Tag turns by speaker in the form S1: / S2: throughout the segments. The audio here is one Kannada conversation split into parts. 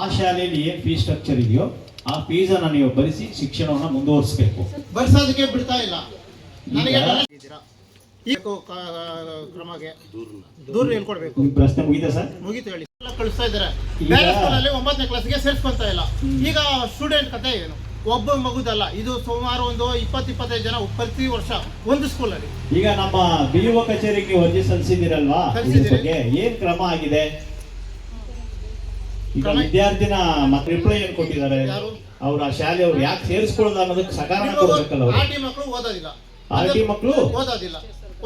S1: ಆ ಶಾಲೆಯಲ್ಲಿ ಏನ್ ಫೀಸ್ ಸ್ಟ್ರಕ್ಚರ್ ಇದೆಯೋ ಆ ಫೀಸ್ ಅನ್ನ ನೀವು ಭರಿಸಿ ಶಿಕ್ಷಣವನ್ನ ಮುಂದುವರಿಸಬೇಕು.
S2: ಬರ್ಸೋದಕ್ಕೆ ಬಿಡ್ತಾ ಇಲ್ಲ. ನನಗೆ ಇದ್ದೀರಾ ಈ ಕ- ಕ್ರಮಗೆ ದೂರ ಹೇಳ್ಕೊಡ್ಬೇಕು.
S1: ನಿಮ್ಮ ಪ್ರಶ್ನೆ ಮುಗಿದೆ ಸರ್?
S2: ಮುಗಿತು ಹೇಳಿ. ಎಲ್ಲ ಕಳಿಸ್ತಾ ಇದ್ದಾರೆ.
S1: ಈಗ-
S2: ಬೇರೆ ಸ್ಕೂಲಲ್ಲಿ ಒಂಬತ್ತನೇ ಕ್ಲಾಸ್ಗೆ ಸೇರಿಸ್ಕೊಂತ ಇಲ್ಲ. ಈಗ ಸ್ಟೂಡೆಂಟ್ ಕತೆ ಏನು? ಒಬ್ಬ ಮಗುದಲ್ಲ ಇದು ಸುಮಾರು ಒಂದು ಇಪ್ಪತ್ತು ಇಪ್ಪತ್ತೈದು ಜನ ಪ್ರತಿ ವರ್ಷ ಒಂದು ಸ್ಕೂಲಲ್ಲಿ
S1: ಈಗ ನಮ್ಮ ಬಿ ಕಚೇರಿಗೆ ನೀವು ಅರ್ಜಿ ಸಲ್ಲಿಸಿದಿರಲ್ವಾ ಇದ್ರ. ಬಗ್ಗೆ ಏನ್ ಕ್ರಮ ಆಗಿದೆ? ಈಗ ವಿದ್ಯಾರ್ಥಿನ ಮತ್ತೆ ರಿಪ್ಲೈ ಏನ್ ಕೊಟ್ಟಿದ್ದಾರೆ? ಅವ್ರ ಆ ಶಾಲೆ ಅವ್ರು ಯಾಕೆ ಸೇರಿಸ್ಕೊಳ್ಳೋದು ಅನ್ನೋದಕ್ಕೆ ಸಕಾರಣ ಕೊಡ್ಬೇಕಲ್ಲ ಅವರು?
S2: ಆರ್ ಟಿ ಮಕ್ಕಳು ಓದೋದಿಲ್ಲ.
S1: RT ಮಕ್ಕಳು
S2: ಓದೋದಿಲ್ಲ.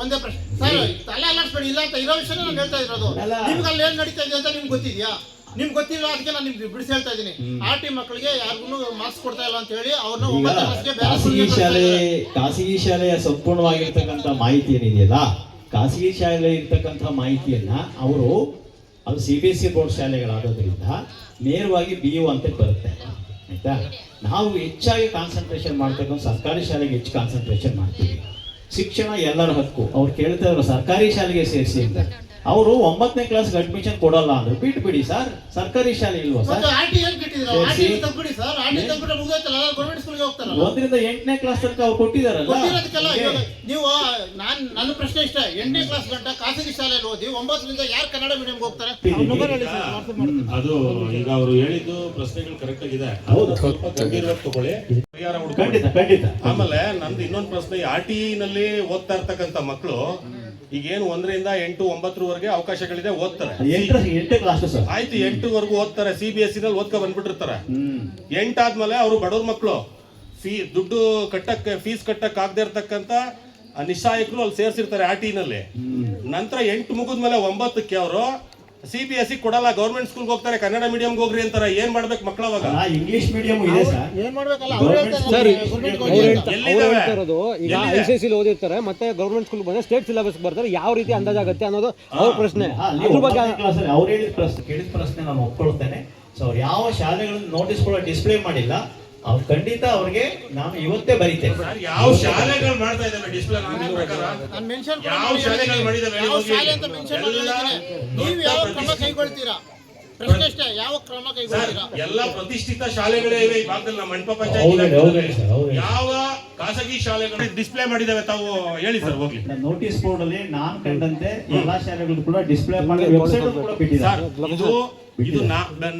S2: ಒಂದೇ ಪ್ರಶ್ನೆ. ಸರ್ ತಲೆ ಅಲ್ಲಾಡ್ಸ್ಬೇಡಿ. ಇಲ್ಲ ಅಂತ ಇರೋ ವಿಷಯ ನಾನು ಹೇಳ್ತಾ ಇರೋದು. ನಿಮ್ಗೆ ಅಲ್ಲಿ ಏನ್ ನಡೀತಾ ಇದೆ ಅಂತ ನಿಮ್ಗೆ ಗೊತ್ತಿದ್ಯಾ? ನಿಮ್ಗೆ ಗೊತ್ತಿಲ್ಲ ಅದಕ್ಕೆ ನಾನು ನಿಮ್ಗೆ ಬಿಡಿಸಿ ಹೇಳ್ತಾ ಇದ್ದೀನಿ. ಆರ್ ಟಿ ಮಕ್ಕಳಿಗೆ ಯಾರಿಗೂ ಮಾರ್ಕ್ಸ್ ಕೊಡ್ತಾ ಇಲ್ಲ ಅಂತ ಹೇಳಿ ಅವ್ರನ್ನ
S1: ಖಾಸಗಿ ಶಾಲೆ. ಖಾಸಗಿ ಶಾಲೆಯ ಸಂಪೂರ್ಣವಾಗಿರ್ತಕ್ಕಂಥ ಮಾಹಿತಿ ಏನಿದೆಯಲ್ಲ ಖಾಸಗಿ ಶಾಲೆ ಇರ್ತಕ್ಕಂಥ ಮಾಹಿತಿಯನ್ನ ಅವರು ಅದು C B S C board ಶಾಲೆಗಳಾಗೋದ್ರಿಂದ ನೇರವಾಗಿ ಬಿ ಯು ಅಂತ ಬರುತ್ತೆ, ಆಯ್ತಾ? ನಾವು ಹೆಚ್ಚಾಗಿ ಕಾನ್ಸಂಟ್ರೇಷನ್ ಮಾಡ್ತಕ್ಕಂಥ ಸರ್ಕಾರಿ ಶಾಲೆಗೆ ಹೆಚ್ಚು ಕಾನ್ಸಂಟ್ರೇಷನ್ ಮಾಡ್ತೀವಿ. ಶಿಕ್ಷಣ ಎಲ್ಲರ ಹಕ್ಕು. ಅವ್ರು ಕೇಳ್ತಾ ಇದ್ರು ಸರ್ಕಾರಿ ಶಾಲೆಗೆ ಸೇರಿಸಿ ಅಂತ. ಅವರು ಒಂಬತ್ತನೇ ಕ್ಲಾಸ್ಗೆ ಅಡ್ಮಿಷನ್ ಕೊಡಲ್ಲ ಅಂದ್ರೆ, ಬಿಟ್ಬಿಡಿ ಸರ್. ಸರ್ಕಾರಿ ಶಾಲೆ ಇಲ್ವಾ ಸರ್? ಸೇರ್ಸಿ.
S2: ತಗ್ಬಿಡಿ ಸರ್. ಆರ್ ಟಿ ತಗ್ಬಿಟ್ರೆ ಮುಗಿದೋಯ್ತಲ್ಲ ಗೌರ್ಮೆಂಟ್ ಸ್ಕೂಲ್ಗೆ ಹೋಗ್ತಾರಲ್ಲ.
S1: ಒಂದರಿಂದ ಎಂಟನೇ ಕ್ಲಾಸ್ ತನಕ ಅವ್ರು ಕೊಟ್ಟಿದಾರಲ್ಲ? ಕೊಟ್ಟಿರೋದಕ್ಕೆಲ್ಲ
S2: ಇವಾಗ ನೀವು ನಾನ್ ನನ್ನ ಪ್ರಶ್ನೆ ಇಷ್ಟ. ಎಂಟನೇ ಕ್ಲಾಸ್ ಗಂಟ ಖಾಸಗಿ ಶಾಲೆಯಲ್ಲಿ ಓದಿ ಒಂಬತ್ತರಿಂದ ಯಾರು ಕನ್ನಡ ಮೀಡಿಯಂ ಹೋಗ್ತಾರೆ?
S1: ಇಲ್ಲಿ-
S2: ನಂಬರ್ ಹೇಳಿ ವಾಟ್ಸಪ್ ಮಾಡ್ತೀನಿ.
S3: ಅದು ಈಗ ಅವರು ಹೇಳಿದ್ದು ಪ್ರಶ್ನೆಗಳು ಕರೆಕ್ಟ್ ಆಗಿದೆ.
S1: ಹೌದು.
S3: ಸ್ವಲ್ಪ ಗಂಭೀರವಾಗಿ ತಗೊಳ್ಳಿ. ಪರಿಹಾರ ಹುಡ್ಕೊಳ್ಳಿ.
S1: ಖಂಡಿತ ಖಂಡಿತ.
S3: ಆಮೇಲೆ ನಂದು ಇನ್ನೊಂದು ಪ್ರಶ್ನೆ ಆರ್ ಟಿ ನಲ್ಲಿ ಓದ್ತಾ ಇರ್ತಕ್ಕಂಥ ಮಕ್ಕಳು ಈಗೇನು ಒಂದರಿಂದ ಎಂಟು ಒಂಬತ್ತರವರೆಗೆ ಅವಕಾಶಗಳಿದೆ ಓದ್ತಾರೆ.
S1: ಎಂಟನೇ ಕ್ಲಾಸ್ ಸರ್.
S3: ಆಯ್ತು ಎಂಟುವರೆಗೂ ಓದ್ತಾರೆ ಸಿ ಬಿ ಎಸ್ನಲ್ಲಿ ಓದ್ಕೊ ಬಂದ್ಬಿಟ್ಟಿರ್ತಾರೆ. ಎಂಟಾದ್ಮೇಲೆ ಅವರು ಬಡವ್ರ ಮಕ್ಕಳು ಫೀ ದುಡ್ಡು ಕಟ್ಟಕ್ಕೆ ಫೀಸ್ ಕಟ್ಟಕ್ ಆಗದೆ ಇರ್ತಕ್ಕಂಥ ಆ ನಿಸ್ಸಹಾಯಕರು ಅಲ್ಲಿ ಸೇರ್ಸಿರ್ತಾರೆ ಆರ್ ಟಿ ನಲ್ಲಿ ನಂತರ ಎಂಟು ಮುಗಿದ್ಮೇಲೆ ಒಂಬತ್ತಕ್ಕೆ ಅವರು ಸಿ ಬಿ ಎಸ್ ಸಿ ಕೊಡಲ್ಲ ಗೌರ್ಮೆಂಟ್ ಸ್ಕೂಲ್ಗೆ ಹೋಗ್ತಾರೆ ಕನ್ನಡ ಮೀಡಿಯಂಗೆ ಹೋಗ್ರಿ ಅಂತಾರೆ ಏನ್ ಮಾಡ್ಬೇಕು ಮಕ್ಳು ಅವಾಗ?
S1: ಇಂಗ್ಲಿಷ್ ಮೀಡಿಯಂ ಇದೆ ಸರ್.
S2: ಏನ್ ಮಾಡ್ಬೇಕಲ್ಲ ಅವ್ರು ಹೇಳ್ತಾರೆ
S3: ಎಲ್ಲಿದಾವೆ?
S4: ಅವ್ರು ಈಗ? ಐ ಸಿ ಓದಿರ್ತಾರೆ ಮತ್ತೆ ಗೌರ್ಮೆಂಟ್ ಸ್ಕೂಲ್ ಬಂದ್ರೆ ಸ್ಟೇಟ್ ಸಿಲೆಬಸ್ ಬರ್ತಾರೆ ಯಾವ ರೀತಿ ಅಂದಾಜಾಗತ್ತೆ ಅನ್ನೋದು ಅವ್ರ ಪ್ರಶ್ನೆ. ಅದ್ರ ಬಗ್ಗೆ
S1: ಅವ್ರು ಹೇಳಿದ ಪ್ರಶ್ನೆ ಕೇಳಿದ ಪ್ರಶ್ನೆ ನಾನು ಒಪ್ಕೊಳ್ತೇನೆ. ಸೊ ಅವ್ರು ಯಾವ ಶಾಲೆಗಳನ್ನು ನೋಟಿಸ್ ಕೂಡ ಡಿಸ್ಪ್ಲೇ ಮಾಡಿಲ್ಲ. ಅವ್ರು ಖಂಡಿತ ಅವ್ರಿಗೆ ನಾನು ಇವತ್ತೇ ಬರೀತೇನೆ.
S3: ಸರ್, ಯಾವ ಶಾಲೆಗಳು ಮಾಡ್ತಾ ಇದ್ದಾವೆ ಡಿಸ್ಪ್ಲೇ ಪ್ರಕಾರ?
S2: ನಾನ್ ಮೆನ್ಷನ್
S3: ಯಾವ ಶಾಲೆಗಳು ಮಾಡಿದಾವೆ ಎಲ್ಲ
S2: ನೀವು ಯಾವ ಕ್ರಮ ಕೈಗೊಳ್ತೀರಾ? ಪ್ರಶ್ನೆ ಯಾವ ಕ್ರಮ
S3: ಸರ್
S2: ಕೈಗೊಳ್ತೀರಾ
S3: ಎಲ್ಲ ಪ್ರತಿಷ್ಠಿತ ಶಾಲೆಗಳೇ ಇವೆ. ಈ ಭಾಗದಲ್ಲಿ ನಮ್ಮ ಮಂಟಪ
S1: ಹೌದು, ಹೌದು
S3: ಪಂಚಾಯತ್
S1: ಸರ್, ಹೌದು.
S3: ಯಾವ ಖಾಸಗಿ ಶಾಲೆಗಳು ಡಿಸ್ಪ್ಲೇ ಮಾಡಿದಾವೆ ತಾವು ಹೇಳಿ ಸರ್ ಹೋಗಿ
S1: ನೋಟಿಸ್ ಬೋರ್ಡ್ ಅಲ್ಲಿ ನಾನು ಕಂಡಂತೆ ಎಲ್ಲಾ ಶಾಲೆಗಳು ಕೂಡ ಡಿಸ್ಪ್ಲೇ ಮಾಡಿ ವೆಬ್ಸೈಟ್ ಕೂಡ
S3: ಸರ್.
S1: ಬಿಟ್ಟಿದ್ದಾರೆ.
S3: ಇದು ಇದು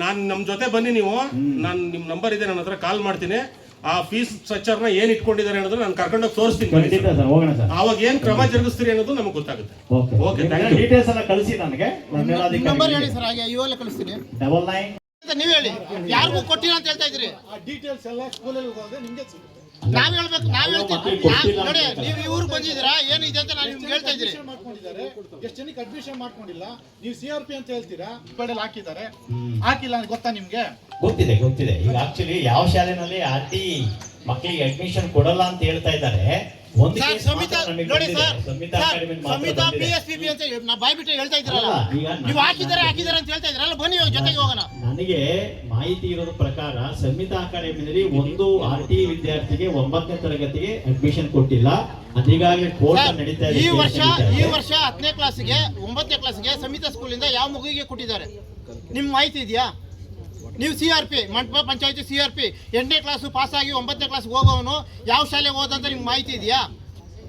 S3: ನಾನ್ ನಮ್ ಜೊತೆ ಬನ್ನಿ ನೀವು. ನಾನ್ ನಿಮ್ ನಂಬರ್ ಇದೆ ನನ್ನ ಹತ್ರ ಕಾಲ್ ಮಾಡ್ತೀನಿ. ಆ ಫೀಸ್ ಸ್ಟ್ರಕ್ಚರ್ನ ಏನ್ ಇಟ್ಕೊಂಡಿದ್ದಾರೆ ಅನ್ನೋದು ನಾನು ಕರ್ಕೊಂಡು ತೋರಿಸ್ತೀನಿ ಬನ್ನಿ
S1: ಖಂಡಿತ
S3: ಸರ್.
S1: ಸರ್ ಹೋಗೋಣ ಸರ್.
S3: ಅವಾಗ ಏನ್ ಕ್ರಮ ಜರುಗಿಸ್ತೀರಿ ಅನ್ನೋದು ನಮಗೆ ಗೊತ್ತಾಗುತ್ತೆ.
S1: Okay.
S3: Okay thank you
S1: details ಎಲ್ಲ ಕಳಿಸಿ ನನಗೆ.
S2: ನಂಬರ್ ಹೇಳಿ ಸರ್ ಹಾಗೆ ಇವೆಲ್ಲ ಕಳಿಸ್ತೀನಿ.
S1: ಡಬಲ್ ನೈನ್
S2: ಅಂತ ನೀವ್ ಹೇಳಿ ಯಾರಿಗೂ ಕೊಟ್ಟಿಲ್ಲ ಅಂತ ಹೇಳ್ತಾ ಇದ್ರಿ
S5: ಡೀಟೇಲ್ಸ್ ಎಲ್ಲ ಸ್ಕೂಲಲ್ಲಿ ಹೋದ್ರೆ ನಿಮ್ಗೆ ಸಿಗುತ್ತೆ.
S2: ನಾವ್ ಹೇಳ್ಬೇಕು ನಾವ್ ಹೇಳ್ತೀವಿ ನಾವ್- ನೋಡಿ ನೀವು ಇವ್ರು ಬಂದಿದ್ದೀರಾ ಏನಿದೆ ಅಂತ ನಾನು ನಿಮ್ಗೆ ಹೇಳ್ತಾ ಇದ್ದೀನಿ.
S5: ಅಡ್ಮಿಷನ್ ಮಾಡ್ಕೊಂಡಿದ್ದಾರೆ. ಎಷ್ಟು ಜನಕ್ಕೆ ಅಡ್ಮಿಷನ್ ಮಾಡ್ಕೊಂಡಿಲ್ಲ? ನೀವು ಸಿ ಆರ್ ಪಿ ಅಂತ ಹೇಳ್ತೀರಾ? ಕಡೆಯಲ್ಲಿ ಹಾಕಿದ್ದಾರೆ. ಹಾಕಿಲ್ಲ ಅಂತ ಗೊತ್ತಾ ನಿಮ್ಗೆ?
S1: ಗೊತ್ತಿದೆ ಗೊತ್ತಿದೆ. ಈಗ ಆಕ್ಚುಲಿ ಯಾವ ಶಾಲೆನಲ್ಲಿ ಆರ್ ಟಿ ಮಕ್ಕಳಿಗೆ ಅಡ್ಮಿಷನ್ ಕೊಡಲ್ಲ ಅಂತ ಹೇಳ್ತಾ ಇದ್ದಾರೆ. ಒಂದು
S2: ಸರ್
S1: case
S2: ಸಮಿತಾ ನೋಡಿ sir
S1: Samita
S2: sir, Samita P
S1: ಬಂದಿದೆ.
S2: ಎಸ್ ಪಿ ಬಿ ಅಂತ ಹೇಳಿ ನಾ ಬಾಯ್ ಬಿಟ್ಟು ಹೇಳ್ತಾ ಇದ್ರಲ್ಲ ನೀವು ಹಾಕಿದಾರೆ ಹಾಕಿದಾರೆ ಅಂತ ಹೇಳ್ತಾ ಇದ್ರಲ್ಲ ಬನ್ನಿ ಜೊತೆಗೆ ಹೋಗೋಣ.
S1: ನನಗೆ ಮಾಹಿತಿ ಇರೋದ ಪ್ರಕಾರ ಸಂಹಿತಾ ಅಕಾಡೆಮಿನಲ್ಲಿ ಒಂದು ಆರ್ ಟಿ ವಿದ್ಯಾರ್ಥಿಗೆ ಒಂಬತ್ತನೇ ತರಗತಿಗೆ ಅಡ್ಮಿಷನ್ ಕೊಟ್ಟಿಲ್ಲ. ಅದೀಗಾಗಲೇ ಕೋರ್ಟ್ ನಡೀತಾ ಇದೆ
S2: ಈ ವರ್ಷ ಈ ವರ್ಷ ಹತ್ತನೇ ಕ್ಲಾಸ್ಗೆ ಒಂಬತ್ತನೇ ಕ್ಲಾಸ್ಗೆ ಸಮಿತಾ ಸ್ಕೂಲಿಂದ ಯಾವ ಮಗುವಿಗೆ ಕೊಟ್ಟಿದ್ದಾರೆ? ನಿಮ್ ಮಾಹಿತಿ ಇದೆಯಾ? ನೀವು ಸಿ ಆರ್ ಪಿ ಮಂಟಪ ಪಂಚಾಯತಿ ಸಿ ಆರ್ ಪಿ ಎಂಟನೇ ಕ್ಲಾಸು ಪಾಸ್ ಆಗಿ ಒಂಬತ್ತನೇ ಕ್ಲಾಸ್ ಹೋಗೋವನು ಯಾವ ಶಾಲೆಗೆ ಹೋದಂತ ನಿಮ್ಗೆ ಮಾಹಿತಿ ಇದೆಯಾ?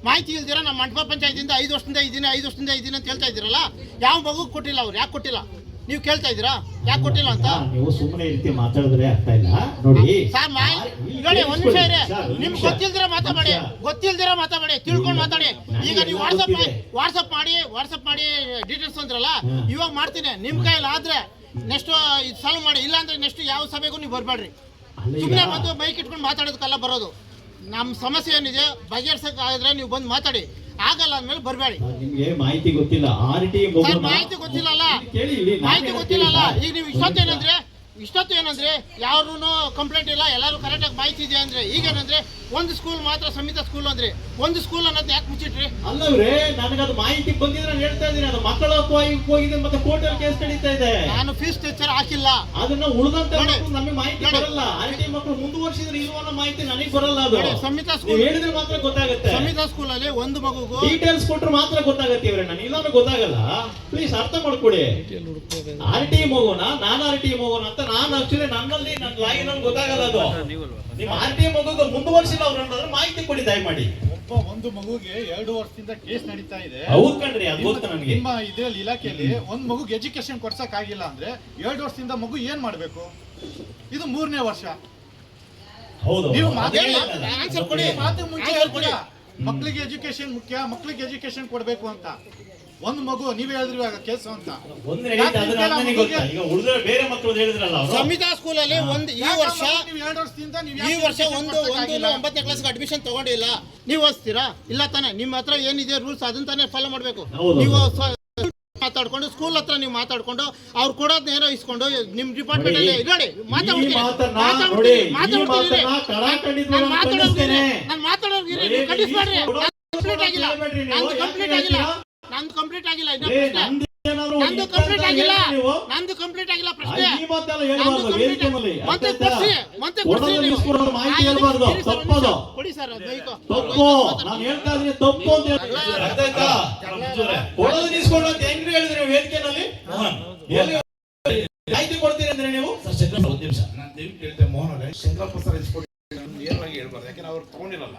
S2: ಮಾಹಿತಿ ಇಲ್ದಿರ ನಮ್ಮ ಮಂಟಪ ಪಂಚಾಯತಿಯಿಂದ ಐದು ವರ್ಷದಿಂದ ಇದ್ದೀನಿ ಐದು ವರ್ಷದಿಂದ ಇದ್ದೀನಿ ಅಂತ ಹೇಳ್ತಾ ಇದ್ದೀರಲ್ಲ ಯಾವ ಮಗು ಕೊಟ್ಟಿಲ್ಲ ಅವ್ರು ಯಾಕೆ ಕೊಟ್ಟಿಲ್ಲ? ನೀವು ಕೇಳ್ತಾ ಇದ್ದೀರಾ? ಯಾಕೆ ಕೊಟ್ಟಿಲ್ಲ ಅಂತ?
S1: ನೀವು ಸುಮ್ಮನೆ ರೀತಿ ಮಾತಾಡಿದ್ರೆ ಅರ್ಥ ಇಲ್ಲ. ನೋಡಿ
S2: ಸರ್ ನೋಡಿ ಒಂದ್ ನಿಮಿಷ
S1: ಇದೆ
S2: ನಿಮ್ಗೆ. ಗೊತ್ತಿಲ್ದಿರ ಮಾತಾಡಿ. ಗೊತ್ತಿಲ್ದಿರ ಮಾತಾಡಿ ತಿಳ್ಕೊಂಡು ಮಾತಾಡಿ. ಈಗ ನೀವು ವಾಟ್ಸಪ್
S1: ಮಾಡಿ
S2: ವಾಟ್ಸಪ್ ಮಾಡಿ ವಾಟ್ಸಪ್ ಮಾಡಿ ಡೀಟೇಲ್ಸ್ ಅಂದ್ರಲ್ಲ. ಇವಾಗ ಮಾಡ್ತೀನಿ ನಿಮ್ ಕೈಯಲ್ಲಿ ಆದ್ರೆ ನೆಕ್ಸ್ಟ್ ಇದು ಸಾಲ್ವ್ ಮಾಡಿ. ಇಲ್ಲ ಅಂದ್ರೆ ನೆಕ್ಸ್ಟ್ ಯಾವ ಸಭೆಗೂ ನೀವು ಬರಬೇಡ್ರಿ. ಸುಮ್ಮನೆ ಬಂದು ಬೈಕ್ ಇಟ್ಕೊಂಡು ಮಾತಾಡೋದಕ್ಕೆಲ್ಲ ಬರೋದು. ನಮ್ಮ ಸಮಸ್ಯೆ ಏನಿದೆ ಬಗೆಹರ್ಸಕ್ ಆದ್ರೆ ನೀವು ಬಂದು ಮಾತಾಡಿ. ಆಗಲ್ಲ ಅಂದ್ಮೇಲೆ ಬರಬೇಡಿ.
S1: ನಿಮ್ಗೆ ಮಾಹಿತಿ ಗೊತ್ತಿಲ್ಲ. ಆರ್ ಟಿ
S2: ಮಾಹಿತಿ ಗೊತ್ತಿಲ್ಲಲ್ಲ. ಮಾಹಿತಿ ಗೊತ್ತಿಲ್ಲಲ್ಲ. ಈಗ ನೀವು ಇಷ್ಟೊತ್ತು ಏನಂದ್ರೆ ಇಷ್ಟೊತ್ತು ಏನಂದ್ರೆ ಯಾರೂ ಕಂಪ್ಲೇಂಟ್ ಇಲ್ಲ ಎಲ್ಲರೂ ಕರೆಕ್ಟಾಗಿ ಮಾಹಿತಿ ಇದೆ ಅಂದ್ರೆ ಈಗೇನಂದ್ರೆ ಒಂದು ಸ್ಕೂಲ್ ಮಾತ್ರ ಸಮಿತ ಸ್ಕೂಲ್ ಅಂದ್ರೆ ಒಂದು ಸ್ಕೂಲ್ ಅನ್ನೋದು ಯಾಕೆ ಮುಚ್ಚಿಟ್ರಿ?
S1: ಅಲ್ಲವ್ರೆ ನನಗದು ಮಾಹಿತಿ ಬಂದಿದ್ರೆ ನಾನು ಹೇಳ್ತಾ ಇದ್ದೀನಿ ಅದು ಮಕ್ಕಳ ಹಕ್ಕು ಹೋಗಿದೆ ಮತ್ತೆ ಕೋರ್ಟಲ್ಲಿ ಕೇಸ್ ನಡೀತಾ ಇದೆ.
S2: ನಾನು ಫೀಸ್ ಟೀಚರ್ ಹಾಕಿಲ್ಲ.
S1: ಅದನ್ನ ಉಳಿದಂತ. ನಮಗೆ ಮಾಹಿತಿ ಬರಲ್ಲ. ಆರ್ ಟಿ ಮಕ್ಕಳು ಮುಂದುವರ್ಸಿದ್ರೆ ಇರುವ ಅನ್ನೋ ಮಾಹಿತಿ ನನಗೆ ಬರಲ್ಲ ಅದು. ಸಮಿತ
S2: ಸ್ಕೂಲ್
S1: ಹೇಳಿದ್ರೆ ಮಾತ್ರ ಗೊತ್ತಾಗುತ್ತೆ.
S2: ಸಮಿತ ಸ್ಕೂಲ್ ಅಲ್ಲಿ ಒಂದು ಮಗುಗೂ
S1: ಡೀಟೇಲ್ಸ್ ಕೊಟ್ರೆ ಮಾತ್ರ ಗೊತ್ತಾಗುತ್ತೆ ಇವ್ರೆ ನನ್ ಇಲ್ಲಾಂದ್ರೆ ಗೊತ್ತಾಗಲ್ಲ. ಪ್ಲೀಸ್ ಅರ್ಥ ಮಾಡ್ಕೊಡಿ. ಆರ್ ಟಿ ಮಗುನ ನಾನ್ ಆರ್ ಟಿ ಮಗುನ ಅಂತ ನಾನು ಆಕ್ಚುಲಿ ನನ್ನಲ್ಲಿ ನನ್ನ ಲಾಗಿನಲ್ಲಿ ಗೊತ್ತಾಗಲ್ಲ ಅದು. ನಿಮ್ಮ ಆಂಟಿ ಮಗುಗೆ ಮುಂದುವರ್ಸಿಲ್ಲ ಅವ್ರು ಅನ್ನೋದ್ರ ಮಾಹಿತಿ ಕೊಡಿ ದಯಮಾಡಿ.
S5: ಒಬ್ಬ ಒಂದು ಮಗುಗೆ ಎರಡು ವರ್ಷದಿಂದ ಕೇಸ್ ನಡೀತಾ ಇದೆ.
S1: ಹೌದ್ ಕಣ್ರಿ ಅದು ಗೊತ್ತು ನನಗೆ.
S5: ನಿಮ್ಮ ಇದ್ರಲ್ಲಿ ಇಲಾಖೆಯಲ್ಲಿ ಒಂದ್ ಮಗುಗೆ ಎಜುಕೇಶನ್ ಕೊಡ್ಸಕ್ ಆಗಿಲ್ಲ ಅಂದ್ರೆ ಎರಡು ವರ್ಷದಿಂದ ಮಗು ಏನ್ ಮಾಡ್ಬೇಕು? ಇದು ಮೂರನೇ ವರ್ಷ.
S1: ಹೌದು
S5: ನೀವು ಮಾತಾಡಿ
S1: ಹೇಳಿದ್ನಲ್ಲ.
S2: ಆನ್ಸರ್ ಕೊಡಿ
S5: ಮಾತು ಮುಂಚೆ ಹೇಳ್ತೀರಾ? ಮಕ್ಳಿಗೆ ಎಜುಕೇಶನ್ ಮುಖ್ಯ ಮಕ್ಳಿಗೆ ಎಜುಕೇಶನ್ ಕೊಡ್ಬೇಕು ಅಂತ. ಒಂದ್ ಮಗು ನೀವೇ ಹೇಳಿದ್ರಿ ಇವಾಗ ಕೇಸು ಅಂತ.
S2: ಸಂಹಿತಾ ಸ್ಕೂಲಲ್ಲಿ ಒಂದು ಈ ವರ್ಷ
S5: ನೀವು ಎರಡು ವರ್ಷದಿಂದ ನೀವು
S2: ಈ ವರ್ಷ ಒಂದು ಒಂದು? ಒಂಬತ್ತನೇ ಕ್ಲಾಸ್ಗೆ ಅಡ್ಮಿಷನ್ ತಗೊಂಡಿಲ್ಲ. ನೀವು ಓದಿಸ್ತೀರಾ ಇಲ್ಲ ತಾನೆ. ನಿಮ್ಮ ಹತ್ರ ಏನಿದೆ ರೂಲ್ಸ್ ಅದನ್ನ ತಾನೇ ಫಾಲೋ ಮಾಡಬೇಕು. ನೀವು ಮಾತಾಡ್ಕೊಂಡು ಸ್ಕೂಲ್ ಹತ್ರ ನೀವು ಮಾತಾಡ್ಕೊಂಡು ಅವ್ರು ಕೊಡೋದ್ ಏನೋ ಇಸ್ಕೊಂಡು ನಿಮ್ ಡಿಪಾರ್ಟ್ಮೆಂಟ್ ಅಲ್ಲಿ ನೋಡಿ ಮಾತಾಡ್ತೀನಿ ಕಂಪ್ಲೀಟ್ ಆಗಿಲ್ಲ. ಕಂಪ್ಲೀಟ್ ಆಗಿಲ್ಲ? ನಂದು ಕಂಪ್ಲೀಟ್ ಆಗಿಲ್ಲ ಇನ್ನೂ ಪ್ರಶ್ನೆ.
S1: ನಂದು
S2: ಕಂಪ್ಲೀಟ್ ಆಗಿಲ್ಲ. ನಂದು ಕಂಪ್ಲೀಟ್ ಆಗಿಲ್ಲ ಪ್ರಶ್ನೆ.
S1: ಈ ಮಾತೆಲ್ಲ
S2: ನಂದು
S1: ಹೇಳ್ಬಾರ್ದು ವೇದಿಕೆ ಮೇಲೆ
S2: ಮತ್ತೆ
S1: ಅರ್ಥ
S2: ಕೊಡ್ಸಿ, ಮತ್ತೆ ಕೊಡ್ಸಿ
S1: ಕೊಡೋದು
S2: ನೀವು.
S1: ಇಸ್ಕೊಡೋದು ಮಾಹಿತಿ
S2: ಆಯ್ತು,
S1: ಹೇಳ್ಬಾರ್ದು. ತಪ್ಪದು.
S2: ಕೊಡಿ ಸರ್ ಅದು ಬೈಕು.
S1: ತಪ್ಪು. ನಾನು ಹೇಳ್ತಾ ಇದ್ದೀನಿ ತಪ್ಪು ಅಂತ ಹೇಳ್ತೀನಿ. ಅರ್ಥ ಆಯ್ತಾ? ಕೊಡೋದು ಇಸ್ಕೊಂಡು ಅಂತ ಹೆಂಗ್ರಿ ಹೇಳಿದ್ರಿ ವೇದಿಕೆನಲ್ಲಿ ಎಲ್ಲಿ ಮಾಹಿತಿ ಕೊಡ್ತೀರಿ ಅಂದ್ರೆ ನೀವು?
S6: ನಾನು ಮೋಹನ್ ಅವರೇ ಶಂಕರಪ್ಪ ಸರ್ ಇಸ್ಕೊಡಿ ನೇರವಾಗಿ ಹೇಳ್ಬಾರ್ದು ಯಾಕಂದ್ರೆ ಅವ್ರು ತಗೊಂಡಿರಲ್ಲ.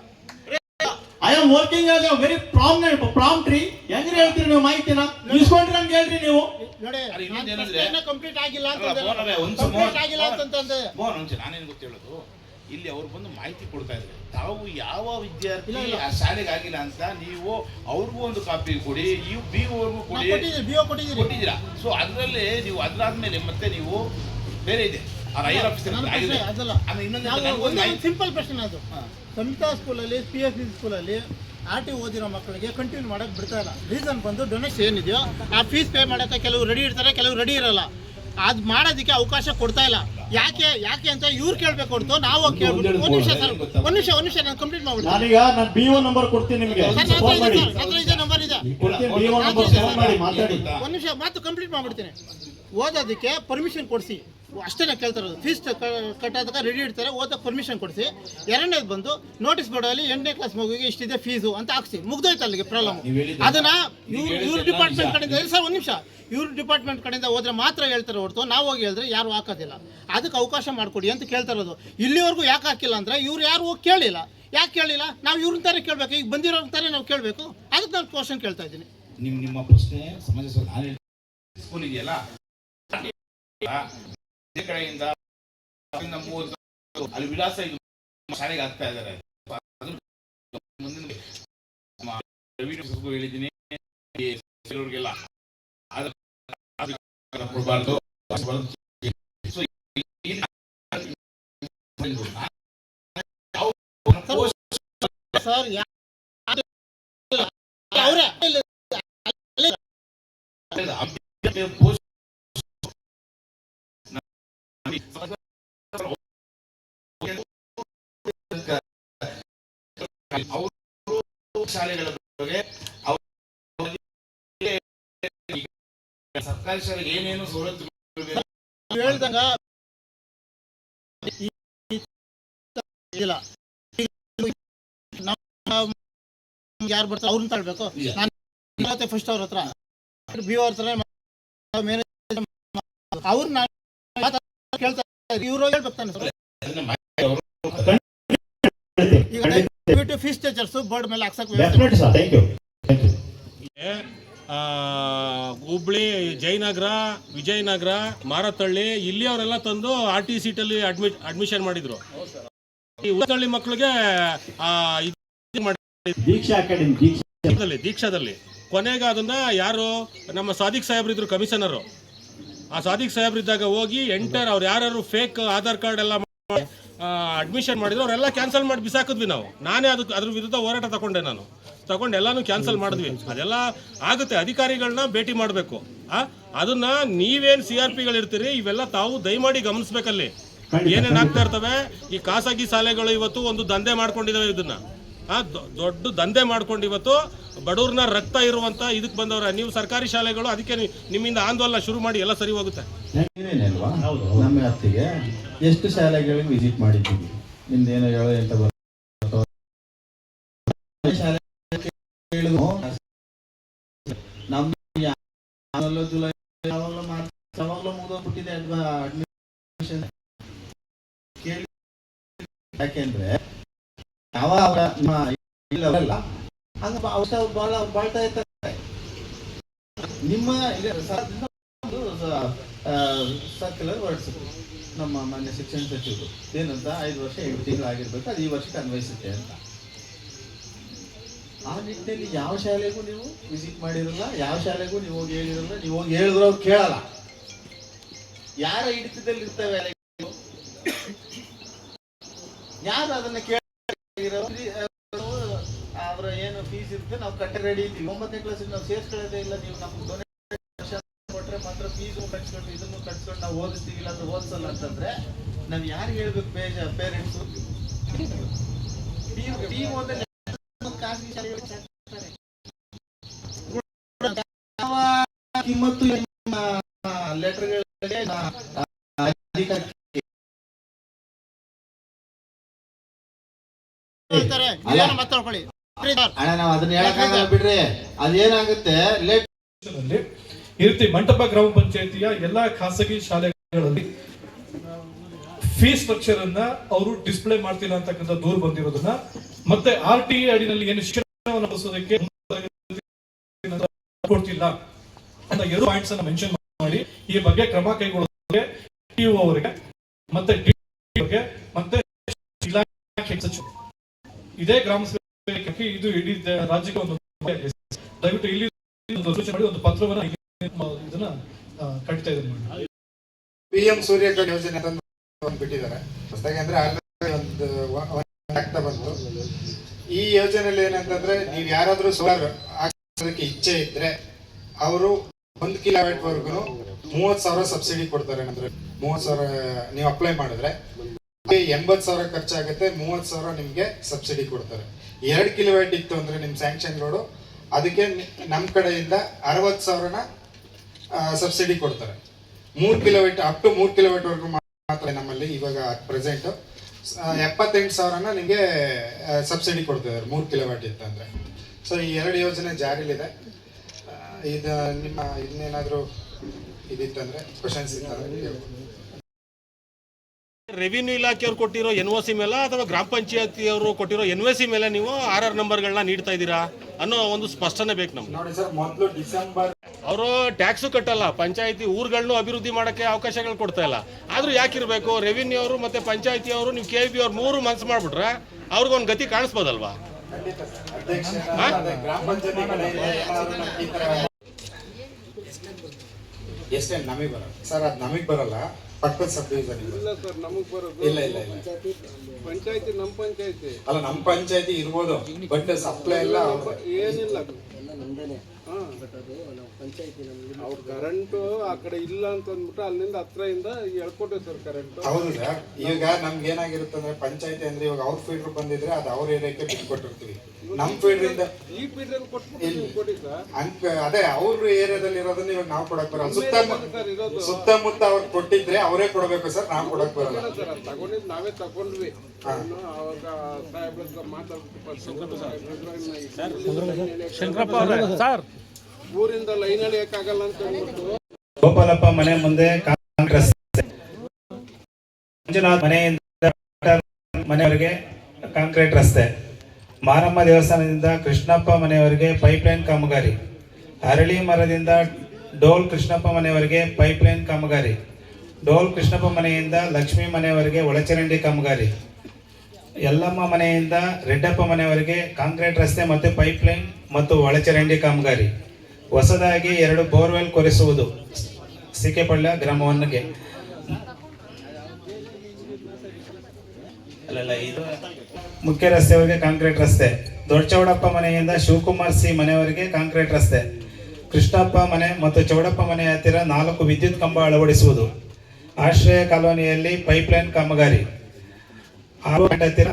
S1: I am working as a very prominent ಪ್ರಾಮ್ಟ್ರಿ ಹೆಂಗ್ರಿ ಹೇಳ್ತೀರಿ ನೀವು ಮಾಹಿತಿನ? ಇಸ್ಕೊಂಡ್ರಿ ಅಂತ ಹೇಳ್ರಿ ನೀವು.
S2: ನೋಡಿ ಕಂಪ್ಲೀಟ್ ಆಗಿಲ್ಲ
S6: ಅಂತ
S2: ಕಂಪ್ಲೀಟ್ ಆಗಿಲ್ಲ
S6: ಮೋಹನ್ ನಾನೇನು ಇಲ್ಲಿ ಅವ್ರು ಬಂದು ಮಾಹಿತಿ ಕೊಡ್ತಾ ಇದ್ದಾರೆ. ತಾವು ಯಾವ ವಿದ್ಯಾರ್ಥಿ. ಆ ಶಾಲೆಗೆ ಆಗಿಲ್ಲ ಅಂತ ನೀವು ಅವ್ರಿಗೂ ಒಂದು ಕಾಪಿ ಕೊಡಿ ಇವು ಬಿ ಅವ್ರಿಗೂ
S2: ನಾವು
S6: ಕೊಡಿ.
S2: ಕೊಟ್ಟಿದ್ದೀರಿ?
S6: ಸೊ ಅದರಲ್ಲಿ ನೀವು ಅದ್ರಾದ್ಮೇಲೆ ಮತ್ತೆ ನೀವು ಬೇರೆ ಇದೆ. ಆ ರೈಲ್ ಆಫೀಸರ್ ಇನ್ನೊಂದು
S2: ಸಿಂಪಲ್ ಪ್ರಶ್ನೆ ಅದು. ಸಂಹಿತಾ ಸ್ಕೂಲಲ್ಲಿ ಪಿ ಎಫ್ ಸ್ಕೂಲಲ್ಲಿ ಆರ್ ಟಿ ಓದಿರೋ ಮಕ್ಕಳಿಗೆ ಕಂಟಿನ್ಯೂ ಮಾಡಕ್ ಬಿಡ್ತಾ ಇಲ್ಲ. ರೀಸನ್ ಬಂದು ಡೊನೇಷನ್ ಏನಿದೆಯೋ ಆ ಫೀಸ್ ಪೇ ಮಾಡೋಕ್ಕೆ ಕೆಲವು ರೆಡಿ ಇರ್ತಾರೆ ಕೆಲವು ರೆಡಿ ಇರಲ್ಲ. ಅದು ಮಾಡೋದಕ್ಕೆ ಅವಕಾಶ ಕೊಡ್ತಾ ಇಲ್ಲ. ಯಾಕೆ ಯಾಕೆ ಅಂತ ಇವ್ರು ಕೇಳ್ಬೇಕು ಹೊರತು ನಾವು ಕೇಳ್ಬಿಟ್ಟು ಒಂದು ನಿಮಿಷ ಸರ್ ಒಂದು ನಿಮಿಷ ಒಂದು ನಿಮಿಷ ನಾನು ಕಂಪ್ಲೀಟ್ ಮಾಡ್ಬಿಡ್ತೀನಿ.
S1: ನಾನೀಗ ನಾನು ಬಿ ಒ ನಂಬರ್ ಕೊಡ್ತೀನಿ ನಿಮಗೆ.
S2: ಸರ್ ನನ್ನ ಹತ್ರ ಇದೆ ಸರ್, ನನ್ನ ಹತ್ರ ಇದೆ ನಂಬರ್ ಇದೆ.
S1: ಕೊಡ್ತೀನಿ ಬಿ ಒ ನಂಬರ್ ಫೋನ್ ಮಾಡಿ ಮಾತಾಡಿ.
S2: ಒಂದು ನಿಮಿಷ ಮಾತು ಕಂಪ್ಲೀಟ್ ಮಾಡ್ಬಿಡ್ತೀನಿ. ಓದೋದಕ್ಕೆ ಪರ್ಮಿಷನ್ ಕೊಡಿಸಿ. ಅಷ್ಟೇ ಕೇಳ್ತಾ ಇರೋದು. ಫೀಸ್ ಕಟ್ಟೋದಕ್ಕೆ ರೆಡಿ ಇಡ್ತಾರೆ ಓದೋಕೆ ಪರ್ಮಿಷನ್ ಕೊಡಿಸಿ. ಎರಡನೇದು ಬಂದು ನೋಟಿಸ್ ಬೋರ್ಡಲ್ಲಿ ಎಂಟನೇ ಕ್ಲಾಸ್ ಮಗುವಿಗೆ ಇಷ್ಟಿದೆ ಫೀಸು ಅಂತ ಹಾಕ್ಸಿ. ಮುಗ್ದೋಯ್ತು ಅಲ್ಲಿಗೆ ಪ್ರಾಬ್ಲಮ್ ಅದನ್ನ ಇವ್ರ ಇವ್ರ ಡಿಪಾರ್ಟ್ಮೆಂಟ್. ಕಡೆಯಿಂದ ಸರ್ ಒಂದು ನಿಮಿಷ. ಇವ್ರ ಡಿಪಾರ್ಟ್ಮೆಂಟ್ ಕಡೆಯಿಂದ ಹೋದ್ರೆ ಮಾತ್ರ ಹೇಳ್ತಾರೆ ಹೊರತು ನಾವು ಹೋಗಿ ಹೇಳಿದ್ರೆ ಯಾರು ಹಾಕೋದಿಲ್ಲ. ಅದಕ್ಕೆ ಅವಕಾಶ ಮಾಡಿಕೊಡಿ ಅಂತ ಕೇಳ್ತಾರೋದು ಇಲ್ಲಿವರೆಗೂ ಯಾಕೆ ಹಾಕಿಲ್ಲ ಅಂದರೆ ಇವ್ರು ಯಾರು ಹೋಗಿ ಕೇಳಿಲ್ಲ. ಯಾಕೆ ಕೇಳಿಲ್ಲ? ನಾವು ಇವ್ರನ್ನ ತಾನೇ ಕೇಳಬೇಕು. ಈಗ ಬಂದಿರೋ ತಾನೇ ನಾವು ಕೇಳಬೇಕು. ಅದಕ್ಕೆ ನಾನು ಕ್ವಶನ್ ಕೇಳ್ತಾ ಇದ್ದೀನಿ.
S6: ನಿಮ್ಮ ನಿಮ್ಮ ಪ್ರಶ್ನೆ ಸಮಾಜ ಸ್ಕೂಲ್ ಇದೆಯಲ್ಲ? ಕಡೆಯಿಂದ ಅಲ್ಲಿ ವಿಳಾಸ ಇದು ಶಾಲೆಗೆ ಆಗ್ತಾ ಇದ್ದಾರೆ ಹೇಳಿದ್ದೀನಿ ಕೊಡ್ಬಾರ್ದು
S2: ಸರ್ ಅವರೇ
S6: ಅವರು ಶಾಲೆಗಳ ಬಗ್ಗೆ ಸರ್ಕಾರಿ ಶಾಲೆಗೆ ಏನೇನು ಸವಲತ್ತು
S2: ಹೇಳ್ದಂಗ ಇಲ್ಲ ಯಾರು ಬರ್ತಾರೆ ಅವ್ರನ್ನ ತಳ್ಬೇಕು. ನಾನು ಫಸ್ಟ್ ಅವ್ರ ಹತ್ರ. ಬಿ ಅವ್ರ ಹತ್ರ ಅವ್ರು ಕೇಳ್ತಾ ಇವ್ರು ಹೇಳ್ಬೇಕು ತಾನೆ ಸರ್.
S6: ಅದನ್ನ ಮಾಡಿ
S2: ಈಗ ಫೀಸ್ ಟೀಚರ್ಸ್ ಬೋರ್ಡ್ ಮೇಲೆ ಹಾಕ್ಸಕ್ ವ್ಯವಸ್ಥೆ
S1: ಡೆಫಿನೆಟ್ ಸರ್ ಥ್ಯಾಂಕ್ ಯು
S3: ಆ, ಹುಬ್ಳಿ ಜಯನಗರ ವಿಜಯನಗರ ಮಾರತಳ್ಳಿ ಇಲ್ಲಿ ಅವರೆಲ್ಲ ತಂದು ಆರ್ ಟಿ ಸೀಟಲ್ಲಿ ಅಡ್ಮಿ ಅಡ್ಮಿಷನ್ ಮಾಡಿದ್ರು. ಈ ಉತ್ತಳ್ಳಿ ಮಕ್ಕಳಿಗೆ ಆ, ಇದು ಮಾಡಿ
S1: ದೀಕ್ಷಾ ಅಕಾಡೆಮಿ ದೀಕ್ಷಾ.
S3: ದೀಕ್ಷಾದಲ್ಲಿ ಕೊನೆಗೆ ಅದನ್ನ ಯಾರು ನಮ್ಮ ಸಾದಿಕ್ ಸಾಹೇಬ್ರು ಇದ್ರು ಕಮಿಷನರು ಆ ಸಾದಿಕ್ ಸಾಹೇಬ್ರಿದ್ದಾಗ ಹೋಗಿ ಎಂಟರ್ ಅವ್ರು ಯಾರು ಫೇಕ್ ಆಧಾರ್ ಕಾರ್ಡ್ ಎಲ್ಲ ಅಡ್ಮಿಷನ್ ಮಾಡಿದ್ರು, ಅವರೆಲ್ಲ ಕ್ಯಾನ್ಸಲ್ ಮಾಡಿ ಬಿಸಾಕಿದ್ವಿ ನಾವು. ನಾನೇ ಅದಕ್ಕೆ ಅದ್ರ ವಿರುದ್ಧ ಹೋರಾಟ ತಗೊಂಡೆ ನಾನು. ತಗೊಂಡು ಎಲ್ಲಾನು ಕ್ಯಾನ್ಸಲ್ ಮಾಡಿದ್ವಿ. ಅದೆಲ್ಲ ಆಗುತ್ತೆ. ಅಧಿಕಾರಿಗಳನ್ನ ಭೇಟಿ ಮಾಡಬೇಕು. ಆ, ಅದನ್ನ ನೀವೇನು ಸಿ ಆರ್ ಪಿಗಳಿರ್ತೀರಿ ಇವೆಲ್ಲ ತಾವು ದಯಮಾಡಿ ಗಮನಿಸ್ಬೇಕಲ್ಲಿ. ಏನೇನು ಆಗ್ತಾ ಇರ್ತವೆ? ಈ ಖಾಸಗಿ ಶಾಲೆಗಳು ಇವತ್ತು ಒಂದು ದಂಧೆ ಮಾಡ್ಕೊಂಡಿದಾವೆ ಇದನ್ನ. ದೊಡ್ಡ ದಂಧೆ ಮಾಡ್ಕೊಂಡು ಇವತ್ತು ಬಡವ್ರನ್ನ ರಕ್ತ ಇರುವಂತ ಇದಕ್ಕೆ ಬಂದವ್ರ. ನೀವು ಸರ್ಕಾರಿ ಶಾಲೆಗಳು ಅದಕ್ಕೆ ನಿಮ್ಮಿಂದ ಆಂದೋಲನ ಶುರು ಮಾಡಿ ಎಲ್ಲ ಸರಿ ಹೋಗುತ್ತೆ.
S7: ನಮ್ಮ ಅತ್ತಿಗೆ ಎಷ್ಟು ಶಾಲೆಗಳಿಗೆ ವಿಸಿಟ್ ಮಾಡಿದ್ದೀವಿ ನಿಮ್ದು ಏನೋ ಹೇಳೋ ಎಂತ ನಮ್ಮ ಜುಲೈ ಯಾಕೆಂದ್ರೆ ಯಾವ ಅವರ ನಿಮ್ಮ ಇಲ್ಲವಲ್ಲ? ಹಂಗ ಔಷಧ ಬಹಳ ಬಾಳ್ತಾ ಇರ್ತಾರೆ. ನಿಮ್ಮ ಒಂದು ಸರ್ಕ್ಯುಲರ್ ಹೊರಡಿಸಿದ್ರು. ನಮ್ಮ ಮಾನ್ಯ ಶಿಕ್ಷಣ ಸಚಿವರು. ಏನಂತ? ಐದು ವರ್ಷ ಎಂಟು ತಿಂಗಳು ಆಗಿರ್ಬೇಕು, ಅದು ಈ ವರ್ಷಕ್ಕೆ ಅನ್ವಯಿಸುತ್ತೆ ಅಂತ. ಆ ನಿಟ್ಟಿನಲ್ಲಿ ಯಾವ ಶಾಲೆಗೂ ನೀವು ವಿಸಿಟ್ ಮಾಡಿರಲ್ಲ, ಯಾವ ಶಾಲೆಗೂ ನೀವು ಹೋಗಿ ಹೇಳಿರಲ್ಲ, ನೀವು ಹೋಗಿ ಹೇಳಿದ್ರು ಅವ್ರು ಕೇಳಲ್ಲ. ಯಾರ ಹಿಡಿತದಲ್ಲಿ ಇರ್ತವೆ? ಯಾರು ಅದನ್ನ ಕೇಳಿರೋ ಅವರ ಏನು ಫೀಸ್ ಇರುತ್ತೆ, ನಾವು ಕಟ್ಟಿ ರೆಡಿ ಇದ್ದೀವಿ ಒಂಬತ್ತನೇ ಕ್ಲಾಸಿಗೆ ನಾವು ಸೇರ್ಸ್ಕೊಳ್ಳೋದೇ ಇಲ್ಲ, ನೀವು ನಮ್ಗೆ ಡೊನೇಷನ್ ಕೊಟ್ರೆ ಮಾತ್ರ ಫೀಸು ಕಟ್ಸ್ಕೊಂಡು, ಇದನ್ನು ಕಟ್ಸ್ಕೊಂಡು ನಾವು ಓದಿಸ್ತೀವಿ, ಇಲ್ಲ ಅಂದ್ರೆ ಓದಿಸಲ್ಲ ಅಂತಂದ್ರೆ ನಾವು ಯಾರಿಗೆ ಹೇಳ್ಬೇಕು ಬೇಜ ಪೇರೆಂಟ್ಸು ಖಾಸಗಿ ಶಾಲೆಗಳು ಲೆಟರ್ಗಳಿಗೆ ಅಧಿಕಾರ
S2: ಹೇಳ್ತಾರೆ ಮಾತಾಡ್ಕೊಳ್ಳಿ?
S7: ಅಣ್ಣ ನಾವು ಅದನ್ನ ಹೇಳಕ್ಕಾಗಲ್ಲ ಬಿಡ್ರಿ. ಅದೇನಾಗುತ್ತೆ ಲೇಟ್
S8: ಲ್ಲಿ ಈ ರೀತಿ ಮಂಟಪ ಗ್ರಾಮ ಪಂಚಾಯತಿಯ ಎಲ್ಲಾ ಖಾಸಗಿ ಶಾಲೆಗಳಲ್ಲಿ ಫೀ ಸ್ಟ್ರಕ್ಚರ್ ಅನ್ನ ಅವರು ಡಿಸ್ಪ್ಲೇ ಮಾಡ್ತಿಲ್ಲ ಅಂತಕ್ಕಂಥ ದೂರು ಬಂದಿರೋದನ್ನ. ಮತ್ತೆ ಆರ್ ಟಿ ಅಡಿನಲ್ಲಿ ಏನು ಶಿಕ್ಷಣವನ್ನು ನಡೆಸೋದಕ್ಕೆ ಕೊಡ್ತಿಲ್ಲ ಅಂತ ಎರಡು ಪಾಯಿಂಟ್ಸ್ ಅನ್ನ ಮೆನ್ಷನ್ ಮಾಡಿ ಈ ಬಗ್ಗೆ ಕ್ರಮ ಕೈಗೊಳ್ಳೋದಕ್ಕೆ ಟಿಒ ಅವರಿಗೆ ಮತ್ತೆ ಇದೇ ಗ್ರಾಮ ಇದು ಇಡೀ ರಾಜ್ಯಕ್ಕೆ ಒಂದು ದಯವಿಟ್ಟು ಇಲ್ಲಿ ಮಾಡಿ, ಒಂದು ಪತ್ರವನ್ನ ಇದನ್ನ ಕಟ್ತಾ ಇದ್ದೀನಿ
S9: ಪಿ ಎಂ ಯೋಜನೆ ಬಿಟ್ಟಿದ್ದಾರೆ. ಒಂದು ಬಂತು ಈ ಯೋಜನೆಯಲ್ಲಿ ಏನಂತಂದ್ರೆ ನೀವು ಯಾರಾದ್ರೂ ಸೋಲಾರ್ ಹಾಕೋದಕ್ಕೆ ಇಚ್ಛೆ ಇದ್ರೆ ಅವರು ಒಂದು ಕಿಲೋಮೀಟರ್ ವರ್ಗು ಮೂವತ್ ಸಾವಿರ ಸಬ್ಸಿಡಿ ಕೊಡ್ತಾರೆ. ಏನಂದ್ರೆ ಮೂವತ್ ಸಾವಿರ ನೀವು ಅಪ್ಲೈ ಮಾಡಿದ್ರೆ ಎಂಬತ್ ಸಾವಿರ ಖರ್ಚಾಗುತ್ತೆ ಮೂವತ್ ಸಾವಿರ ನಿಮ್ಗೆ ಸಬ್ಸಿಡಿ ಕೊಡ್ತಾರೆ. ಎರಡು ಕಿಲೋಮೀಟರ್ ಇತ್ತು ಅಂದ್ರೆ ನಿಮ್ ಸ್ಯಾಂಕ್ಷನ್ ರೋಡು ಅದಕ್ಕೆ ನಮ್ಮ ನಮ್ ಕಡೆಯಿಂದ ಅರವತ್ ಸಾವಿರನ ಸಬ್ಸಿಡಿ ಕೊಡ್ತಾರೆ. ಮೂರ್ ಕಿಲೋಮೀಟರ್ ಅಪ್ ಟು ಮೂರ್ ಕಿಲೋಮೀಟರ್ ವರ್ಗು ಮಾತ್ರ ನಮ್ಮಲ್ಲಿ ಇವಾಗ ಪ್ರೆಸೆಂಟ್ ಎಪ್ಪತ್ತೆಂಟು ಸಾವಿರನ ನಿಮಗೆ ಸಬ್ಸಿಡಿ ಕೊಡ್ತಿದ್ದಾರೆ, ಮೂರು ಕಿಲೋಮೀಟರ್ ಇತ್ತಂದ್ರೆ ಸೊ ಈ ಎರಡು ಯೋಜನೆ ಜಾರಿಲಿದೆ. ಇದು ನಿಮ್ಮ ಇನ್ನೇನಾದ್ರೂ ಇದಿತ್ತಂದ್ರೆ ಕ್ವಶನ್ಸ್ ಇತ್ತಂದ್ರೆ.
S3: ರೆವಿನ್ಯೂ ಇಲಾಖೆಯವರು ಕೊಟ್ಟಿರೋ ಎನ್ ಒ ಸಿ ಮೇಲೆ ಅಥವಾ ಗ್ರಾಮ ಪಂಚಾಯತಿಯವರು ಕೊಟ್ಟಿರೋ ಎನ್ ಒ ಸಿ ಮೇಲೆ ನೀವು ಆರ್ ಆರ್ ನಂಬರ್ಗಳನ್ನ ನೀಡ್ತಾ ಇದ್ದೀರಾ ಅನ್ನೋ ಒಂದು ಸ್ಪಷ್ಟನೆ ಬೇಕು ನಮ್ಗೆ. ಅವರು ಟ್ಯಾಕ್ಸು ಕಟ್ಟಲ್ಲ ಪಂಚಾಯತಿ ಊರುಗಳನ್ನು ಅಭಿವೃದ್ಧಿ ಮಾಡೋಕ್ಕೆ ಅವಕಾಶಗಳು ಕೊಡ್ತಾ ಇಲ್ಲ. ಆದರೂ ಯಾಕಿರಬೇಕು ರೆವಿನ್ಯೂ ಅವರು ಮತ್ತೆ ಪಂಚಾಯತಿ ಅವರು ನೀವು ಕೆ ಬಿ ಅವ್ರು ಮೂರು ಮನ್ಸು ಮಾಡ್ಬಿಟ್ರೆ ಅವ್ರಿಗೊಂದು ಗತಿ ಕಾಣಿಸ್ಬೋದಲ್ವಾ?
S9: ಎಷ್ಟೇ ನಮಗೆ ಬರಲ್ಲ. ಸರ್ ಅದು ನಮಗೆ ಬರಲ್ಲ. ಪಕ್ಕದ ಸಬ್ ಡಿವಿಷನ್
S10: ಇಲ್ಲ ಸರ್ ನಮಗ್ ಬರೋದು.
S9: ಇಲ್ಲ ಇಲ್ಲ ಇಲ್ಲ.
S10: ಪಂಚಾಯತಿ
S9: ಅಲ್ಲ ನಮ್ಮ ಪಂಚಾಯತಿ ಇರ್ಬೋದು ಬಟ್ ಸಪ್ಲೈ ಎಲ್ಲ.
S10: ಏನಿಲ್ಲ ಹಾ. ಅವ್ರ ಕರೆಂಟು ಆ ಕಡೆ ಇಲ್ಲ ಅಂತ ಅಂದ್ಬಿಟ್ಟು ಅಲ್ಲಿಂದ ಹತ್ರದಿಂದ ಹೇಳ್ಕೊಟ್ಟೆ ಸರ್ ಕರೆಂಟ್
S9: ಹೌದು ಸರ್ ಈಗ ನಮ್ಗೆ ಏನಾಗಿರುತ್ತೆ ಅಂದ್ರೆ ಪಂಚಾಯತಿ ಅಂದ್ರೆ ಇವಾಗ ಅವ್ರ ಫೀಲ್ಡರ್ ಬಂದಿದ್ರೆ ಅದು ಅವ್ರ ಏರಿಯಾಕ್ಕೆ ಬಿಟ್ಟು ಕೊಟ್ಟಿರ್ತೀವಿ ನಮ್ ಫೀಲ್ಡ್ ಇಂದ
S10: ಈ ಕೊಟ್ಬಿಟ್ಟು ಸರ್
S9: ಅಂಕ ಅದೇ ಅವ್ರ ಏರಿಯಾದಲ್ಲಿ ಇರೋದನ್ನ ಇವಾಗ ನಾವು ಕೊಡಕ್ ಬರಲ್ಲ
S10: ಸರ್
S9: ಸುತ್ತಮುತ್ತ ಸುತ್ತಮುತ್ತ ಅವ್ರು ಕೊಟ್ಟಿದ್ರೆ ಅವರೇ ಕೊಡಬೇಕು ಸರ್ ನಾವು ಕೊಡಕ್ ಬರಲ್ಲ
S10: ಸರ್ ಅದು ತಗೊಂಡಿದ್ದು ನಾವೇ ತಗೊಂಡ್ವಿ ಅವಾಗ ಸಾಹೇಬ್ರ ಹತ್ರ ಮಾತಾಡ್ಬಿಟ್ಟು
S8: ಸರ್
S10: ಊರಿಂದ ಲೈನ್ ಅಂತ
S11: ಗೋಪಾಲಪ್ಪ ಮನೆ ಮುಂದೆ ಕಾಂಗ್ರೆಸ್. ಮಂಜುನಾಥ್ ಮನೆಯಿಂದ ಮನೆಯವರಿಗೆ ಕಾಂಕ್ರೀಟ್ ರಸ್ತೆ. ಮಾರಮ್ಮ ದೇವಸ್ಥಾನದಿಂದ ಕೃಷ್ಣಪ್ಪ ಮನೆಯವರೆಗೆ ಪೈಪ್ಲೈನ್ ಕಾಮಗಾರಿ. ಅರಳಿ ಮರದಿಂದ ಡೋಲ್ ಕೃಷ್ಣಪ್ಪ ಮನೆಯವರೆಗೆ ಪೈಪ್ಲೈನ್ ಕಾಮಗಾರಿ. ಡೋಲ್ ಕೃಷ್ಣಪ್ಪ ಮನೆಯಿಂದ ಲಕ್ಷ್ಮೀ ಮನೆಯವರೆಗೆ ಒಳಚರಂಡಿ ಕಾಮಗಾರಿ. ಯಲ್ಲಮ್ಮ ಮನೆಯಿಂದ ರೆಡ್ಡಪ್ಪ ಮನೆಯವರೆಗೆ ಕಾಂಕ್ರೀಟ್ ರಸ್ತೆ ಮತ್ತು ಪೈಪ್ಲೈನ್ ಮತ್ತು ಒಳಚರಂಡಿ ಕಾಮಗಾರಿ. ಹೊಸದಾಗಿ ಎರಡು ಬೋರ್ವೆಲ್ ಕೊರೆಸುವುದು ಸಿಕೆಪಳ್ಳ ಗ್ರಾಮವನ್ನಿಗೆ ಅಲ್ಲಲ್ಲ, ಇದು ಮುಖ್ಯ ರಸ್ತೆವರೆಗೆ ಕಾಂಕ್ರೀಟ್ ರಸ್ತೆ. ದೊಡ್ಡಚೌಡಪ್ಪ ಮನೆಯಿಂದ ಶಿವಕುಮಾರ್ ಸಿ ಮನೆಯವರೆಗೆ ಕಾಂಕ್ರೀಟ್ ರಸ್ತೆ. ಕೃಷ್ಣಪ್ಪ ಮನೆ ಮತ್ತು ಚೌಡಪ್ಪ ಮನೆ ಹತ್ತಿರ ನಾಲ್ಕು ವಿದ್ಯುತ್ ಕಂಬ ಅಳವಡಿಸುವುದು. ಆಶ್ರಯ ಕಾಲೋನಿಯಲ್ಲಿ ಪೈಪ್ಲೈನ್ ಕಾಮಗಾರಿ. ಆರು ಹತ್ತಿರ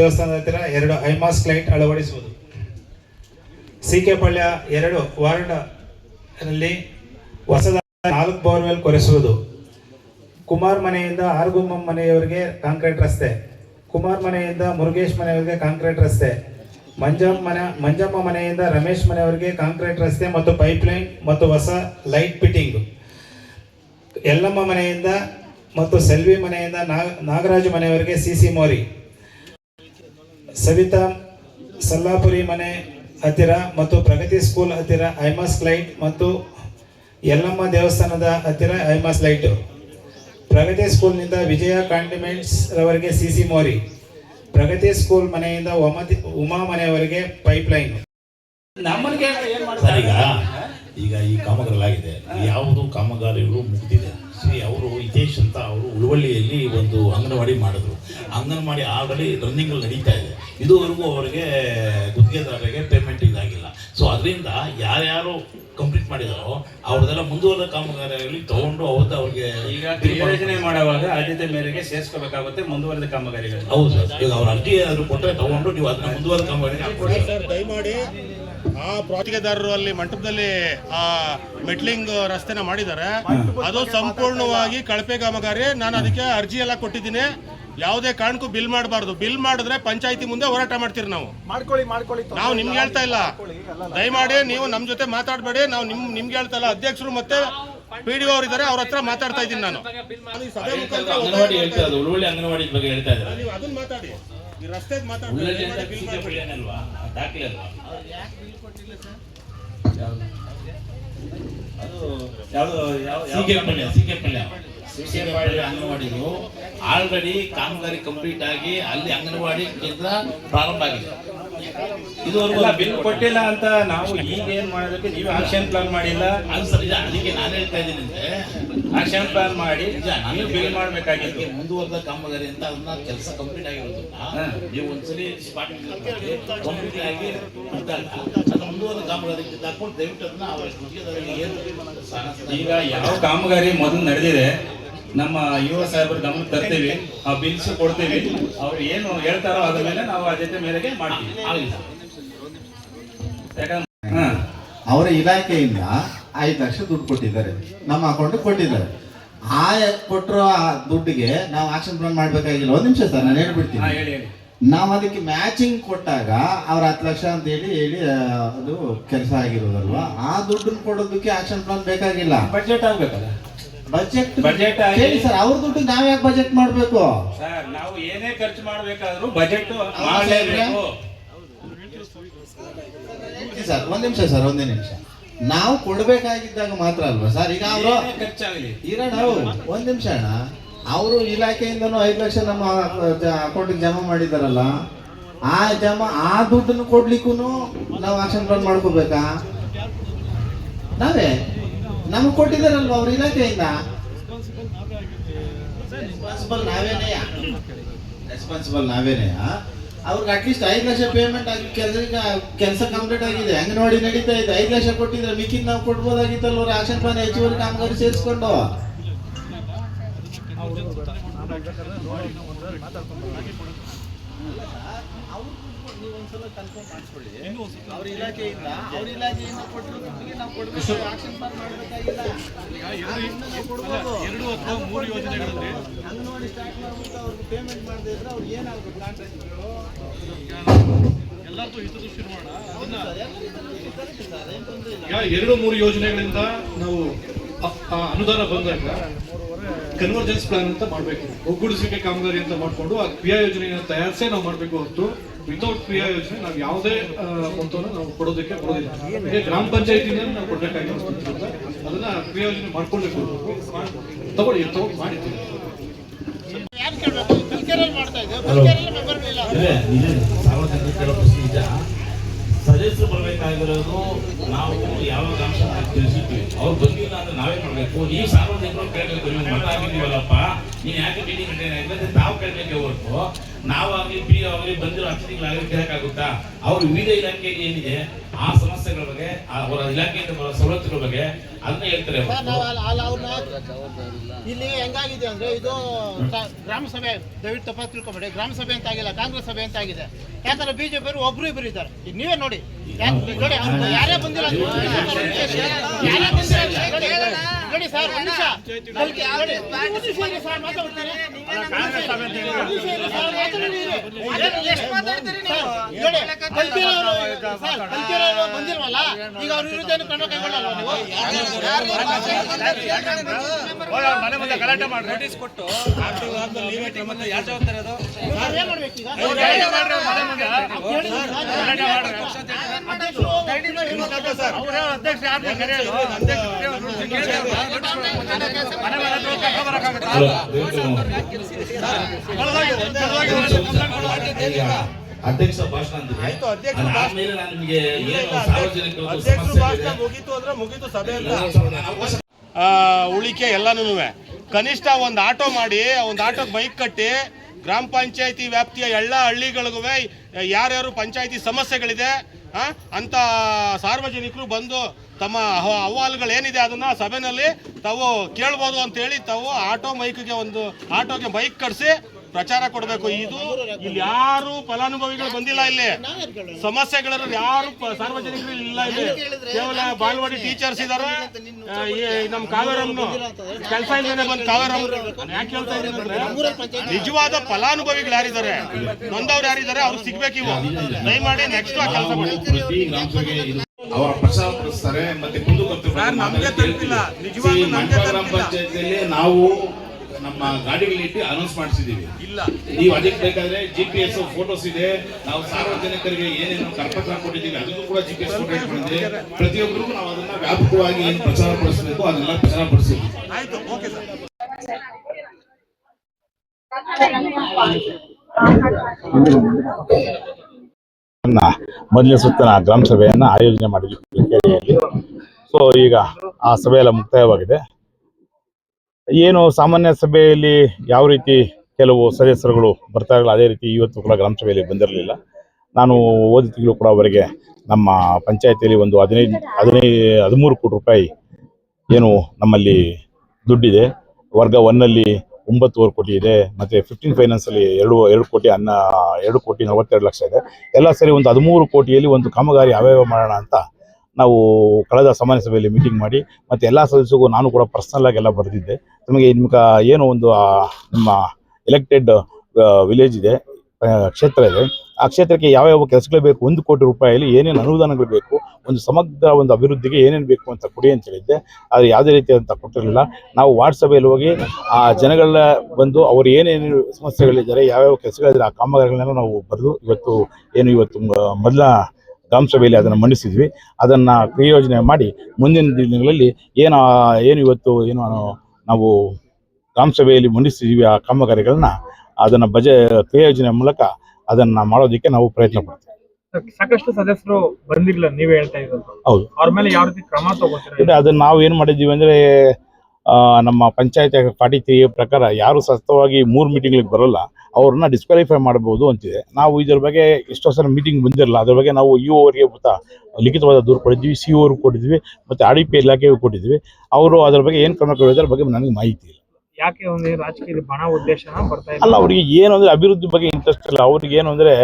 S11: ದೇವಸ್ಥಾನದ ಹತ್ತಿರ ಎರಡು ಐಮಾಸ್ ಲೈಟ್ ಅಳವಡಿಸುವುದು. ಸಿಕೆಪಳ್ಯ ಎರಡು ವಾರ್ಡ್ನಲ್ಲಿ ಹೊಸದಾಗಿ ನಾಲ್ಕು ಬೋರ್ವೆಲ್ ಕೊರೆಸುವುದು. ಕುಮಾರ್ ಮನೆಯಿಂದ ಆರ್ಗುಮ್ಮ ಮನೆಯವರಿಗೆ ಕಾಂಕ್ರೀಟ್ ರಸ್ತೆ. ಕುಮಾರ್ ಮನೆಯಿಂದ ಮುರುಗೇಶ್ ಮನೆಯವರಿಗೆ ಕಾಂಕ್ರೀಟ್ ರಸ್ತೆ. ಮಂಜಮ್ಮ ಮನೆ, ಮಂಜಮ್ಮ ಮನೆಯಿಂದ ರಮೇಶ್ ಮನೆಯವರಿಗೆ ಕಾಂಕ್ರೀಟ್ ರಸ್ತೆ ಮತ್ತು ಪೈಪ್ಲೈನ್ ಮತ್ತು ಹೊಸ ಲೈಟ್ ಫಿಟ್ಟಿಂಗ್. ಯಲ್ಲಮ್ಮ ಮನೆಯಿಂದ
S12: ಮತ್ತು ಸೆಲ್ವಿ ಮನೆಯಿಂದ ನಾಗ- ನಾಗರಾಜು ಮನೆಯವರಿಗೆ ಸಿ ಸಿ ಮೋರಿ. ಸವಿತಾ, ಸಲ್ಲಾಪುರಿ ಮನೆ ಹತ್ತಿರ ಮತ್ತು ಪ್ರಗತಿ ಸ್ಕೂಲ್ ಹತ್ತಿರ ಐಮಾಸ್ ಲೈಟ್ ಮತ್ತು ಯಲ್ಲಮ್ಮ ದೇವಸ್ಥಾನದ ಹತ್ತಿರ ಐಮಾಸ್ ಲೈಟು. ಪ್ರಗತಿ ಸ್ಕೂಲ್ನಿಂದ ವಿಜಯ ಕಾಂಟಿಮೆಂಟ್ಸ್ ರವರಿಗೆ ಸಿ ಸಿ ಮೋರಿ. ಪ್ರಗತಿ ಸ್ಕೂಲ್ ಮನೆಯಿಂದ ಒಮತಿ ಉಮಾ ಮನೆಯವರೆಗೆ ಪೈಪ್ ಲೈನ್
S6: ಸರ್ ಈಗ ಈಗ ಈ ಕಾಮಗಾರಿಗಳಾಗಿದೆ. ಯಾವುದು ಕಾಮಗಾರಿಗಳು ಮುಗಿದಿದೆ. ಶ್ರೀ ಅವರು ಹಿತೇಶ್ ಅಂತ ಅವರು ಉಳುವಳ್ಳಿಯಲ್ಲಿ ಒಂದು ಅಂಗನವಾಡಿ ಮಾಡಿದ್ರು. ಅಂಗನವಾಡಿ ಆಗಲಿ ರನ್ನಿಂಗ್ ನಡೀತಾ ಇದೆ. ಇದುವರೆಗೂ ಅವರಿಗೆ ಗುತ್ತಿಗೆದಾರರಿಗೆ ಪೇಮೆಂಟ್ ಇದಾಗಿಲ್ಲ. ಸೊ ಅದರಿಂದ ಯಾರ್ಯಾರು ಕಂಪ್ಲೀಟ್ ಮಾಡಿದಾರೋ ಅವ್ರದೆಲ್ಲ ಮುಂದುವರೆದ ಕಾಮಗಾರಿಯಲ್ಲಿ ತಗೊಂಡು ಅವ್ರದ್ದು ಅವ್ರಿಗೆ
S12: ಈಗ ಯೋಜನೆ ಮಾಡುವಾಗ ಆದ್ಯತೆ ಮೇರೆಗೆ ಸೇರಿಸ್ಕೋಬೇಕಾಗುತ್ತೆ ಮುಂದುವರೆದ ಕಾಮಗಾರಿಗಳು
S6: ಹೌದು ಸರ್. ಈಗ ಅವ್ರ ಅರ್ಜಿ ಆದರೂ ಕೊಟ್ಟರೆ ತಗೊಂಡು ನೀವು ಅದನ್ನ ಮುಂದುವರೆದ ಕಾಮಗಾರಿ
S3: ದಯಮಾಡಿ ಆ ಪ್ರಾತಿಗೆದಾರರು ಅಲ್ಲಿ ಮಂಟಪದಲ್ಲಿ ಆ ಮೆಟ್ಲಿಂಗ್ ರಸ್ತೆನ ಮಾಡಿದ್ದಾರೆ. ಅದು ಸಂಪೂರ್ಣವಾಗಿ ಕಳಪೆ ಕಾಮಗಾರಿ. ನಾನು ಅದಕ್ಕೆ ಅರ್ಜಿ ಎಲ್ಲ ಕೊಟ್ಟಿದ್ದೀನಿ. ಯಾವುದೇ ಕಾರಣಕ್ಕೂ ಬಿಲ್ ಮಾಡಬಾರ್ದು. ಬಿಲ್ ಮಾಡಿದ್ರೆ ಪಂಚಾಯತಿ ಮುಂದೆ ಹೋರಾಟ ಮಾಡ್ತೀರಿ ನಾವು.
S5: ಮಾಡ್ಕೊಳ್ಳಿ ಮಾಡ್ಕೊಳ್ಳಿ
S3: ನಾವು ನಿಮ್ಗೆ ಹೇಳ್ತಾ ಇಲ್ಲ. ದಯಮಾಡಿ ನೀವು ನಮ್ಮ ಜೊತೆ ಮಾತಾಡಬೇಡಿ. ನಾವು ನಿಮ್ ನಿಮ್ಗೆ ಹೇಳ್ತಾ ಇಲ್ಲ. ಅಧ್ಯಕ್ಷರು ಮತ್ತೆ ಪಿ ಡಿ ಅವ್ರು ಇದ್ದಾರೆ ಅವ್ರ ಹತ್ರ ಮಾತಾಡ್ತಾ ಇದ್ದೀನಿ ನಾನು.
S6: ಅಂಗನವಾಡಿ ಹೇಳ್ತಾ ಇರೋದು ಉಳುವಳ್ಳಿ ಅಂಗನವಾಡಿ ಬಗ್ಗೆ ಹೇಳ್ತಾ ಇದ್ದಾರೆ.
S3: ನೀವು ಅದನ್ನ ಮಾತಾಡಿ. ಈ ರಸ್ತೆ ಮಾತಾಡಿ. ಬಿಲ್ ಮಾಡ್ಬೇಡಿ.
S6: ಅಲ್ವಾ ದಾಖಲೆ ಅಲ್ವಾ ಸಿಕೆ ಪಲ್ಯ ಸಿಕೆ ಪಲ್ಯ ಸಿಕೆ ಪಲ್ಯ. ಅಂಗನವಾಡಿಗಳು ಆಲ್ರೆಡಿ ಕಾಮಗಾರಿ ಕಂಪ್ಲೀಟ್ ಆಗಿ ಅಲ್ಲಿ ಅಂಗನವಾಡಿ ಕೇಂದ್ರ ಪ್ರಾರಂಭ ಆಗಿದೆ. ಇದುವರೆಗೂ
S12: ಬಿಲ್ ಕೊಟ್ಟಿಲ್ಲ ಅಂತ ನಾವು ಈಗ ಏನ್ ಮಾಡೋದಕ್ಕೆ ನೀವು ಆಕ್ಷನ್ ಪ್ಲಾನ್ ಮಾಡಿಲ್ಲ?
S6: ಅದು ಸರ್ ನಿಜ ಅದಕ್ಕೆ ನಾನು ಹೇಳ್ತಾ ಇದ್ದೀನಿ ಅಂದ್ರೆ
S12: ಆಕ್ಷನ್ ಪ್ಲಾನ್ ಮಾಡಿ
S6: ನಿಜ
S12: ನೀವು ಬಿಲ್ ಮಾಡ್ಬೇಕಾಗಿತ್ತು.
S6: ಮುಂದುವರೆದ ಕಾಮಗಾರಿ ಅಂತ ಅದನ್ನ ಕೆಲಸ ಕಂಪ್ಲೀಟ್ ಆಗಿರೋದನ್ನ ನೀವು ಒಂದ್ಸಲಿ ಸ್ಪಾಟ್ ಕಂಪ್ಲೀಟ್ ಆಗಿ ಅದು ಮುಂದುವರೆದ ಕಾಮಗಾರಿ ಹಾಕೊಂಡು ದಯವಿಟ್ಟು ಅದನ್ನ ಏನು?
S12: ಈಗ ಯಾವ ಕಾಮಗಾರಿ ಮೊದಲು ನಡೆದಿದೆ ನಮ್ಮ ಯುವ ಸಾಹೇಬರು ಗಮನ ತರ್ತೀವಿ ಆ ಬಿಲ್ಸ್ ಕೊಡ್ತೀವಿ. ಅವ್ರು ಏನು ಹೇಳ್ತಾರೋ ಅದ್ರ ಮೇಲೆ ನಾವು ಆದ್ಯತೆ ಮೇರೆಗೆ ಮಾಡ್ತೀವಿ. ಯಾಕಂದ್ರೆ ಹಾ.
S7: ಅವರ ಇಲಾಖೆಯಿಂದ ಐದು ಲಕ್ಷ ದುಡ್ಡು ಕೊಟ್ಟಿದ್ದಾರೆ. ನಮ್ಮ ಅಕೌಂಟ್ ಕೊಟ್ಟಿದ್ದಾರೆ. ಆ ಕೊಟ್ಟಿರೋ ಆ ದುಡ್ಡಿಗೆ ನಾವು ಆಕ್ಷನ್ ಪ್ಲಾನ್ ಮಾಡ್ಬೇಕಾಗಿಲ್ಲ. ಒಂದ್ ನಿಮಿಷ ಸರ್ ನಾನು
S12: ಹಾ,
S7: ಹೇಳ್ಬಿಡ್ತೀನಿ
S12: ಹೇಳಿ ಹೇಳಿ.
S7: ನಾವು ಅದಕ್ಕೆ ಮ್ಯಾಚಿಂಗ್ ಕೊಟ್ಟಾಗ ಅವ್ರ ಹತ್ತು ಲಕ್ಷ ಅಂತ ಹೇಳಿ ಹೇಳಿ ಆ, ಅದು ಕೆಲಸ ಆಗಿರೋದಲ್ವಾ? ಆ ದುಡ್ಡನ್ನು ಕೊಡೋದಕ್ಕೆ ಆಕ್ಷನ್ ಪ್ಲಾನ್ ಬೇಕಾಗಿಲ್ಲ.
S12: ಬಜೆಟ್ ಆಗ್ಬೇಕಲ್ಲ.
S7: ಬಜೆಟ್
S12: ಬಜೆಟ್
S7: ಹೇಳಿ ಸರ್ ಅವ್ರ ದುಡ್ಡು ನಾವ್ ಯಾಕೆ ಬಜೆಟ್ ಮಾಡ್ಬೇಕು?
S12: ಸರ್ ನಾವು ಏನೇ ಖರ್ಚು ಮಾಡ್ಬೇಕಾದ್ರೂ ಬಜೆಟ್ ಮಾಡಲೇಬೇಕು.
S7: ಸರ್. ಒಂದ್ ನಿಮಿಷ ಸರ್ ಒಂದೇ ನಿಮಿಷ. ನಾವು ಕೊಡ್ಬೇಕಾಗಿದ್ದಾಗ ಮಾತ್ರ ಅಲ್ವಾ ಸರ್? ಈಗ ಅವರು
S12: ಖರ್ಚಾಗಲಿ.
S7: ಇರೋಣ ಒಂದ್ ನಿಮಿಷ ಅಣ್ಣ. ಅವರು ಇಲಾಖೆಯಿಂದನೂ ಐದು ಲಕ್ಷ ನಮ್ಮ ಅಕೌಂಟಿಗೆ ಜಮಾ ಮಾಡಿದಾರಲ್ಲ ಆ ಜಮಾ ಆ ದುಡ್ಡನ್ನು ಕೊಡ್ಲಿಕ್ಕೂ ನಾವು ಆಕ್ಷನ್ ಪ್ಲಾನ್ ಮಾಡ್ಕೋಬೇಕಾ? ನಾವೇ? ನಮ್ಗೆ ಕೊಟ್ಟಿದಾರಲ್ವ ಅವ್ರ ಇಲಾಖೆಯಿಂದ? ರೆಸ್ಪಾನ್ಸಿಬಲ್ ನಾವೇನೇ? ರೆಸ್ಪಾನ್ಸಿಬಲ್ ನಾವೇನೇ ಅವ್ರಿಗೆ ಅಟ್ಲೀಸ್ಟ್ ಐದು ಲಕ್ಷ ಪೇಮೆಂಟ್ ಆಗಿ ಕೆಲಸ ಕೆಲಸ ಕಂಪ್ಲೀಟ್ ಆಗಿದೆ. ಅಂಗನವಾಡಿ ನಡೀತಾ ಇದೆ. ಐದು ಲಕ್ಷ ಕೊಟ್ಟಿದ್ರೆ ಮಿಕ್ಕಿದ್ ನಾವು ಕೊಡ್ಬೋದಾಗಿತ್ತಲ್ಲ ಅವ್ರ? ಆಕ್ಷನ್ ಪ್ಲಾನ್ ಹೆಚ್ಚುವರಿ ಕಾಮಗಾರಿ ಸೇರಿಸ್ಕೊಂಡು. ಅವ್ರ ಇಲಾಖೆಯಿಂದ ಅವ್ರ ಇಲಾಖೆಯಿಂದ ಕೊಟ್ಟರು ದುಡ್ಡಿಗೆ ನಾವು ಕೊಡಬೇಕು. ಆಕ್ಷನ್ ಮಾಡಬೇಕಾಗಿಲ್ಲ.
S8: ಎರಡು ಅಥವಾ ಮೂರು ಯೋಜನೆಗಳಲ್ಲಿ
S7: ನೋಡಿ ಸ್ಟಾರ್ಟ್ ಮಾಡ್ಬಿಟ್ಟು ಅವ್ರಿಗೆ ಪೇಮೆಂಟ್ ಮಾಡದೇ ಇದ್ರೆ ಅವ್ರು ಏನಾಗಬೇಕು ಕಾಂಟ್ರಾಕ್ಟ್ಗಳು
S8: ಎಲ್ಲರದ್ದು ಹಿತದೃಷ್ಟಿ ನೋಡೋಣ ಅದನ್ನ ಈಗ ಎರಡು ಮೂರು ಯೋಜನೆಗಳಿಂದ ನಾವು ಅನುದಾನ ಬಂದಾಗ ಕನ್ವರ್ಜೆನ್ಸ್ ಪ್ಲಾನ್ ಅಂತ ಮಾಡಬೇಕು. ಒಗ್ಗೂಡಿಸುವಿಕೆ ಕಾಮಗಾರಿ ಅಂತ ಮಾಡಿಕೊಂಡು ಆ ಕ್ರಿಯಾ ಯೋಜನೆಯನ್ನು ತಯಾರಿಸೇ ನಾವು ಮಾಡಬೇಕು ಹೊರತು ವಿತೌಟ್ ಕ್ರಿಯಾ ಯೋಜನೆ ನಾವು ಯಾವುದೇ ಮೊತ್ತವನ್ನು ನಾವು ಕೊಡೋದಕ್ಕೆ ಬರೋದಿಲ್ಲ. ಗ್ರಾಮ ಪಂಚಾಯತಿಯಿಂದ ನಾವು ಕೊಡಬೇಕಾಗಿರೋದ್ರಿಂದ ಅದನ್ನ ಕ್ರಿಯಾ ಯೋಜನೆ ಮಾಡ್ಕೊಳ್ಬೇಕು ತಗೊಳ್ಳಿ ತಗೊಂಡು ಮಾಡಿದ್ದೀವಿ.
S6: ಇದೆ, ಇದೆ. ಸಾರ್ವಜನಿಕರು ಪ್ರಶ್ನೆ ನಿಜ ಸದಸ್ಯರು ಬರಬೇಕಾಗಿರೋದು ನಾವು ಯಾವಾಗ ಅಂಶ ತಿಳಿಸಿದ್ವಿ. ಅವ್ರು ಬಂದಿಲ್ಲ ಅಂದ್ರೆ ನಾವೇ ಮಾಡಬೇಕು. ನೀವು ಸಾರ್ವಜನಿಕರು ಕೇಳಬೇಕು, ನೀವು ಮತ ಆಗಿದ್ದೀವಲ್ಲಪ್ಪ. ನೀನು ಯಾಕೆ ಮೀಟಿಂಗ್ ಅಟೆಂಡ್ ಆಗಿಲ್ಲ ತಾವು ಕೇಳಬೇಕೆ ಹೊರತು. ನಾವಾಗಲಿ ಪಿ ಆಗಲಿ ಬಂದಿರೋ ಅತಿಥಿಗಳಾಗಲಿ ಕೇಳಕ್ಕಾಗುತ್ತಾ? ಅವ್ರು ವಿವಿಧ ಇಲಾಖೆಯಲ್ಲಿ ಏನಿದೆ? ಆ ಸಮಸ್ಯೆಗಳ ಬಗ್ಗೆ ಅವರ ಇಲಾಖೆಯಿಂದ ಬರೋ ಸವಲತ್ತುಗಳ ಬಗ್ಗೆ ಅದನ್ನ ಹೇಳ್ತಾರೆ
S2: ಇಲ್ಲಿ ಹೆಂಗಾಗಿದೆ ಅಂದ್ರೆ ಇದು ಗ್ರಾಮ ಸಭೆ, ದಯವಿಟ್ಟು ತಪ್ಪ ತಿಳ್ಕೊಬೇಡಿ. ಗ್ರಾಮ ಸಭೆ ಅಂತ ಆಗಿಲ್ಲ, ಕಾಂಗ್ರೆಸ್ ಸಭೆ ಅಂತ ಆಗಿದೆ. ಯಾಕಂದ್ರೆ ಬಿಜೆಪಿ ಅವರು ಒಬ್ರು ಇಬ್ಬರು ಇದ್ದಾರೆ. ನೀವೇ ನೋಡಿ ಯಾರೇ ಬಂದಿಲ್ಲ ಯಾರೇ ಬಂದಿಲ್ಲ ನೋಡಿ, ಸರ್ ಒಂದ್ ನಿಮಿಷ ಕಲ್ಕೆ- ನೋಡಿ, ಒಂದ್ ನಿಮಿಷ ಇರಿ ಸರ್, ಮಾತಾಡ್ತೀನಿ. ಕಲ್ತಿರೋರು ಸರ್, ಕಲ್ತಿರೋರು ಬಂದಿಲ್ವಲ್ಲ ಈಗ ಅವ್ರ ವಿರುದ್ಧ ಏನು ಕ್ರಮ ಕೈಗೊಳ್ಳಲ್ಲ ನೀವು ಸರ್, ಏನ್ ಮಾಡ್ಬೇಕು ಈಗ?
S12: ಅಲ್ಲ, ಈಗ ಮನೆ ಮುಂದೆ ಅಂತಿದೆ
S3: ಆಯ್ತು, ಅಧ್ಯಕ್ಷ
S12: ಅದಾದ್ಮೇಲೆ ನಾನು ನಿಮಗೆ ಏನು ಸಾರ್ವಜನಿಕರ
S3: ಅಧ್ಯಕ್ಷರು ಭಾಷಣ ಮುಗೀತು ಅಂದ್ರೆ ಮುಗೀತು ಸಭೆ ಅಂತ ಆ, ಉಳಿಕೆ ಎಲ್ಲನೂ ಕನಿಷ್ಠ ಒಂದು ಆಟೋ ಮಾಡಿ ಒಂದು ಆಟೋ ಬೈಕ್ ಕಟ್ಟಿ ಗ್ರಾಮ ಪಂಚಾಯತಿ ವ್ಯಾಪ್ತಿಯ ಎಲ್ಲ ಹಳ್ಳಿಗಳಿಗೂ ಯಾರ್ಯಾರು ಪಂಚಾಯತಿ ಸಮಸ್ಯೆಗಳಿದೆ ಅಂತ ಸಾರ್ವಜನಿಕರು ಬಂದು ತಮ್ಮ ಅಹ್- ಅಹವಾಲುಗಳೇನಿದೆ ಅದನ್ನ ಸಭೆಯಲ್ಲಿ ತಾವು ಕೇಳ್ಬೋದು ಅಂತೇಳಿ ತಾವು ಆಟೋ ಮೈಕ್ಗೆ ಒಂದು ಆಟೋಗೆ ಬೈಕ್ ಕಟ್ಸಿ ಪ್ರಚಾರ ಕೊಡಬೇಕು. ಇದು ಇಲ್ಲಿ ಯಾರು ಫಲಾನುಭವಿಗಳು ಬಂದಿಲ್ಲ ಇಲ್ಲಿ. ಸಮಸ್ಯೆಗಳನ್ನು ಯಾರು ಸಾರ್ವಜನಿಕರು ಇಲ್ಲ ಇಲ್ಲಿ. ಕೇವಲ ಬಾಲ್ವಾಡಿ ಟೀಚರ್ಸ್ ಇದಾರೆ. ನಮ್ಮ ಕಾವೇರಮ್ಮನು ಕೆಲಸ ಇಲ್ಲದೆ ಬಂದು ಕಾವೇರಮ್ ಯಾಕೆ ಹೇಳ್ತಾ ಇದ್ರೆ ಅಂದ್ರೆ ನಿಜವಾದ ಫಲಾನುಭವಿಗಳು ಯಾರಿದ್ದಾರೆ? ನೊಂದವ್ರು ಯಾರಿದ್ದಾರೆ? ಅವ್ರು ಸಿಗ್ಬೇಕು ಇವು. ದಯಮಾಡಿ ನೆಕ್ಸ್ಟ್ ಆ ಕೆಲಸ ಮಾಡಿ.
S12: ಅವರ ಪ್ರಚಾರ ಪಡಿಸ್ತಾರೆ ಮತ್ತೆ ಕುಂದುಕೊರತೆ ಬಗ್ಗೆ
S3: ನಮ್ಗೆ ತಲುಪಿಲ್ಲ. ನಿಜವಾಗ್ಲೂ ನಮ್ಗೆ
S12: ಗ್ರಾಮ
S3: ತಲುಪಿಲ್ಲ.
S12: ನಾವು ನಮ್ಮ ಗಾಡಿಗಳಿಟ್ಟು ಅನೌನ್ಸ್ ಮಾಡಿಸಿದ್ದೀವಿ.
S3: ಇಲ್ಲ.
S12: ನೀವು ಅದಕ್ಕೆ ಬೇಕಾದ್ರೆ ಜಿ ಪಿ ಎಸ್ ಫೋಟೋಸ್ ಇದೆ. ನಾವು ಸಾರ್ವಜನಿಕರಿಗೆ ಏನೇನು ಕರಪತ್ರ ಕೊಟ್ಟಿದ್ದೀವಿ. ಅದಕ್ಕೂ ಕೂಡ ಜಿ ಪಿ ಎಸ್ ಫೋಟೋ ಇಟ್ಕೊಂಡಿದ್ದೀವಿ ಪ್ರತಿಯೊಬ್ಬರಿಗೂ ನಾವು ಅದನ್ನ ವ್ಯಾಪಕವಾಗಿ ಏನು ಪ್ರಚಾರ ಪಡಿಸಬೇಕು ಅದನ್ನೆಲ್ಲ ಪ್ರಚಾರ ಪಡಿಸಿದ್ವಿ
S3: ಆಯ್ತು ಓಕೆ ಸರ್.
S6: ಮೊದಲನೇ ಸುತ್ತಿನ ಗ್ರಾಮ ಸಭೆಯನ್ನು ಆಯೋಜನೆ ಮಾಡಿದ್ವಿ ಕೆರೆಯಲ್ಲಿ. ಸೊ ಈಗ ಆ ಸಭೆ ಎಲ್ಲ ಮುಕ್ತಾಯವಾಗಿದೆ. ಏನು ಸಾಮಾನ್ಯ ಸಭೆಯಲ್ಲಿ ಯಾವ ರೀತಿ ಕೆಲವು ಸದಸ್ಯರುಗಳು ಬರ್ತಾ ಇರಲಿಲ್ಲ, ಅದೇ ರೀತಿ ಇವತ್ತು ಕೂಡ ಗ್ರಾಮ ಸಭೆಯಲ್ಲಿ ಬಂದಿರಲಿಲ್ಲ. ನಾನು ಹೋದ ತಿಂಗಳು ಕೂಡ ಅವರಿಗೆ ನಮ್ಮ ಪಂಚಾಯತಿಯಲ್ಲಿ ಒಂದು ಹದಿನೈದು ಹದಿನೈದು ಹದಿಮೂರು ಕೋಟಿ ರೂಪಾಯಿ ಏನು ನಮ್ಮಲ್ಲಿ ದುಡ್ಡಿದೆ. ವರ್ಗ ಒನ್ನಲ್ಲಿ ಒಂಬತ್ತುವರೆ ಕೋಟಿ ಇದೆ, ಮತ್ತೆ ಫಿಫ್ಟೀನ್ ಫೈನಾನ್ಸಲ್ಲಿ ಎರಡು ಎರಡು ಕೋಟಿ ಅನ್ನ, ಎರಡು ಕೋಟಿ ನಲವತ್ತೆರಡು ಲಕ್ಷ ಇದೆ. ಎಲ್ಲ ಸರಿ ಒಂದು ಹದಿಮೂರು ಕೋಟಿಯಲ್ಲಿ ಒಂದು ಕಾಮಗಾರಿ ಯಾವ್ಯಾವ ಮಾಡೋಣ ಅಂತ ನಾವು ಕಳೆದ ಸಾಮಾನ್ಯ ಸಭೆಯಲ್ಲಿ ಮೀಟಿಂಗ್ ಮಾಡಿ ಮತ್ತು ಎಲ್ಲ ಸದಸ್ಯರಿಗೂ ನಾನು ಕೂಡ ಪರ್ಸನಲ್ ಆಗಿ ಎಲ್ಲ ಬರೆದಿದ್ದೆ. ನಿಮಗೆ ನಿಮ್ಗೆ ಏನು ಒಂದು ನಿಮ್ಮ ಎಲೆಕ್ಟೆಡ್ ವಿಲೇಜ್ ಇದೆ ಕ್ಷೇತ್ರ ಇದೆ. ಆ ಕ್ಷೇತ್ರಕ್ಕೆ ಯಾವ ಕೆಲಸಗಳು ಬೇಕು, ಒಂದು ಕೋಟಿ ರೂಪಾಯಿಯಲ್ಲಿ ಏನೇನು ಅನುದಾನಗಳು ಬೇಕು, ಒಂದು ಸಮಗ್ರ ಒಂದು ಅಭಿವೃದ್ಧಿಗೆ ಏನೇನು ಬೇಕು ಅಂತ ಕೊಡಿ ಅಂತ ಹೇಳಿದ್ದೆ. ಆದರೆ ಯಾವುದೇ ರೀತಿ ಅಂತ ಕೊಟ್ಟಿರಲಿಲ್ಲ. ನಾವು ವಾಟ್ಸಭೆಯಲ್ಲಿ ಹೋಗಿ, ಆ ಜನಗಳ ಬಂದು ಅವರು ಏನೇನು ಸಮಸ್ಯೆಗಳಿದ್ದಾರೆ, ಯಾವ್ಯಾವ ಕೆಲಸಗಳಿದ್ದಾರೆ, ಆ ಕಾಮಗಾರಿಗಳನ್ನೆಲ್ಲ ನಾವು ಬರೆದು ಇವತ್ತು, ಏನು ಇವತ್ತು ಮೊದಲ ಗ್ರಾಮ ಸಭೆಯಲ್ಲಿ ಅದನ್ನು ಮಂಡಿಸಿದ್ವಿ. ಅದನ್ನು ಕ್ರಿಯೋಜನೆ ಮಾಡಿ ಮುಂದಿನ ದಿನಗಳಲ್ಲಿ ಏನು ಏನು ಇವತ್ತು ಏನು ನಾವು ಗ್ರಾಮಸಭೆಯಲ್ಲಿ ಮಂಡಿಸಿದ್ವಿ ಆ ಕಾಮಗಾರಿಗಳನ್ನ ಅದನ್ನು ಬಜೆ ಕ್ರಿಯೋಜನೆ ಮೂಲಕ ಅದನ್ನು ಮಾಡೋದಕ್ಕೆ ನಾವು ಪ್ರಯತ್ನ ಪಡ್ತೀವಿ.
S8: ಸಾಕಷ್ಟು ಸದಸ್ಯರು ಬಂದಿಲ್ಲ ನೀವೇ ಹೇಳ್ತಾ ಇರೋದು.
S6: ಹೌದು.
S8: ಅವ್ರ ಮೇಲೆ ಯಾವ ರೀತಿ ಕ್ರಮ ತಗೋತೀರಾ?
S6: ಅದನ್ನ ನಾವು ಏನು ಮಾಡಿದ್ದೀವಿ ಅಂದರೆ ನಮ್ಮ ಪಂಚಾಯತ್ ಫಾರ್ಟಿ ತ್ರೀ ಪ್ರಕಾರ ಯಾರು ಸತತವಾಗಿ ಮೂರು ಮೀಟಿಂಗ್ಗಳಿಗೆ ಬರೋಲ್ಲ ಅವ್ರನ್ನ ಡಿಸ್ಕ್ವಾಲಿಫೈ ಮಾಡ್ಬೋದು ಅಂತಿದೆ. ನಾವು ಇದ್ರ ಬಗ್ಗೆ ಎಷ್ಟೋ ಸಲ ಮೀಟಿಂಗ್ ಬಂದಿರಲ್ಲ ಅದ್ರ ಬಗ್ಗೆ ನಾವು ಇ ಅವರಿಗೆ ಲಿಖಿತವಾದ ದೂರು ಕೊಟ್ಟಿದ್ವಿ ಸಿ ಅವ್ರಿಗೆ ಕೊಟ್ಟಿದ್ವಿ ಮತ್ತು ಆರ್ ಡಿ ಪಿ ಇಲಾಖೆಗೂ ಕೊಟ್ಟಿದ್ವಿ ಅವರು ಅದ್ರ ಬಗ್ಗೆ ಏನು ಕ್ರಮ ಕೈಗೊಳ್ಳೋದ್ರ ಬಗ್ಗೆ ನನಗೆ ಮಾಹಿತಿ ಇಲ್ಲ.
S8: ಯಾಕೆ ಒಂದು ರಾಜಕೀಯ ಬಣ ಉದ್ದೇಶ ಬರ್ತಾ
S6: ಅಲ್ಲ ಅವರಿಗೆ ಏನು ಅಂದ್ರೆ ಅಭಿವೃದ್ಧಿ ಬಗ್ಗೆ ಇಂಟ್ರೆಸ್ಟ್ ಇಲ್ಲ. ಅವ್ರಿಗೆ ಏನು ಅಂದ್ರೆ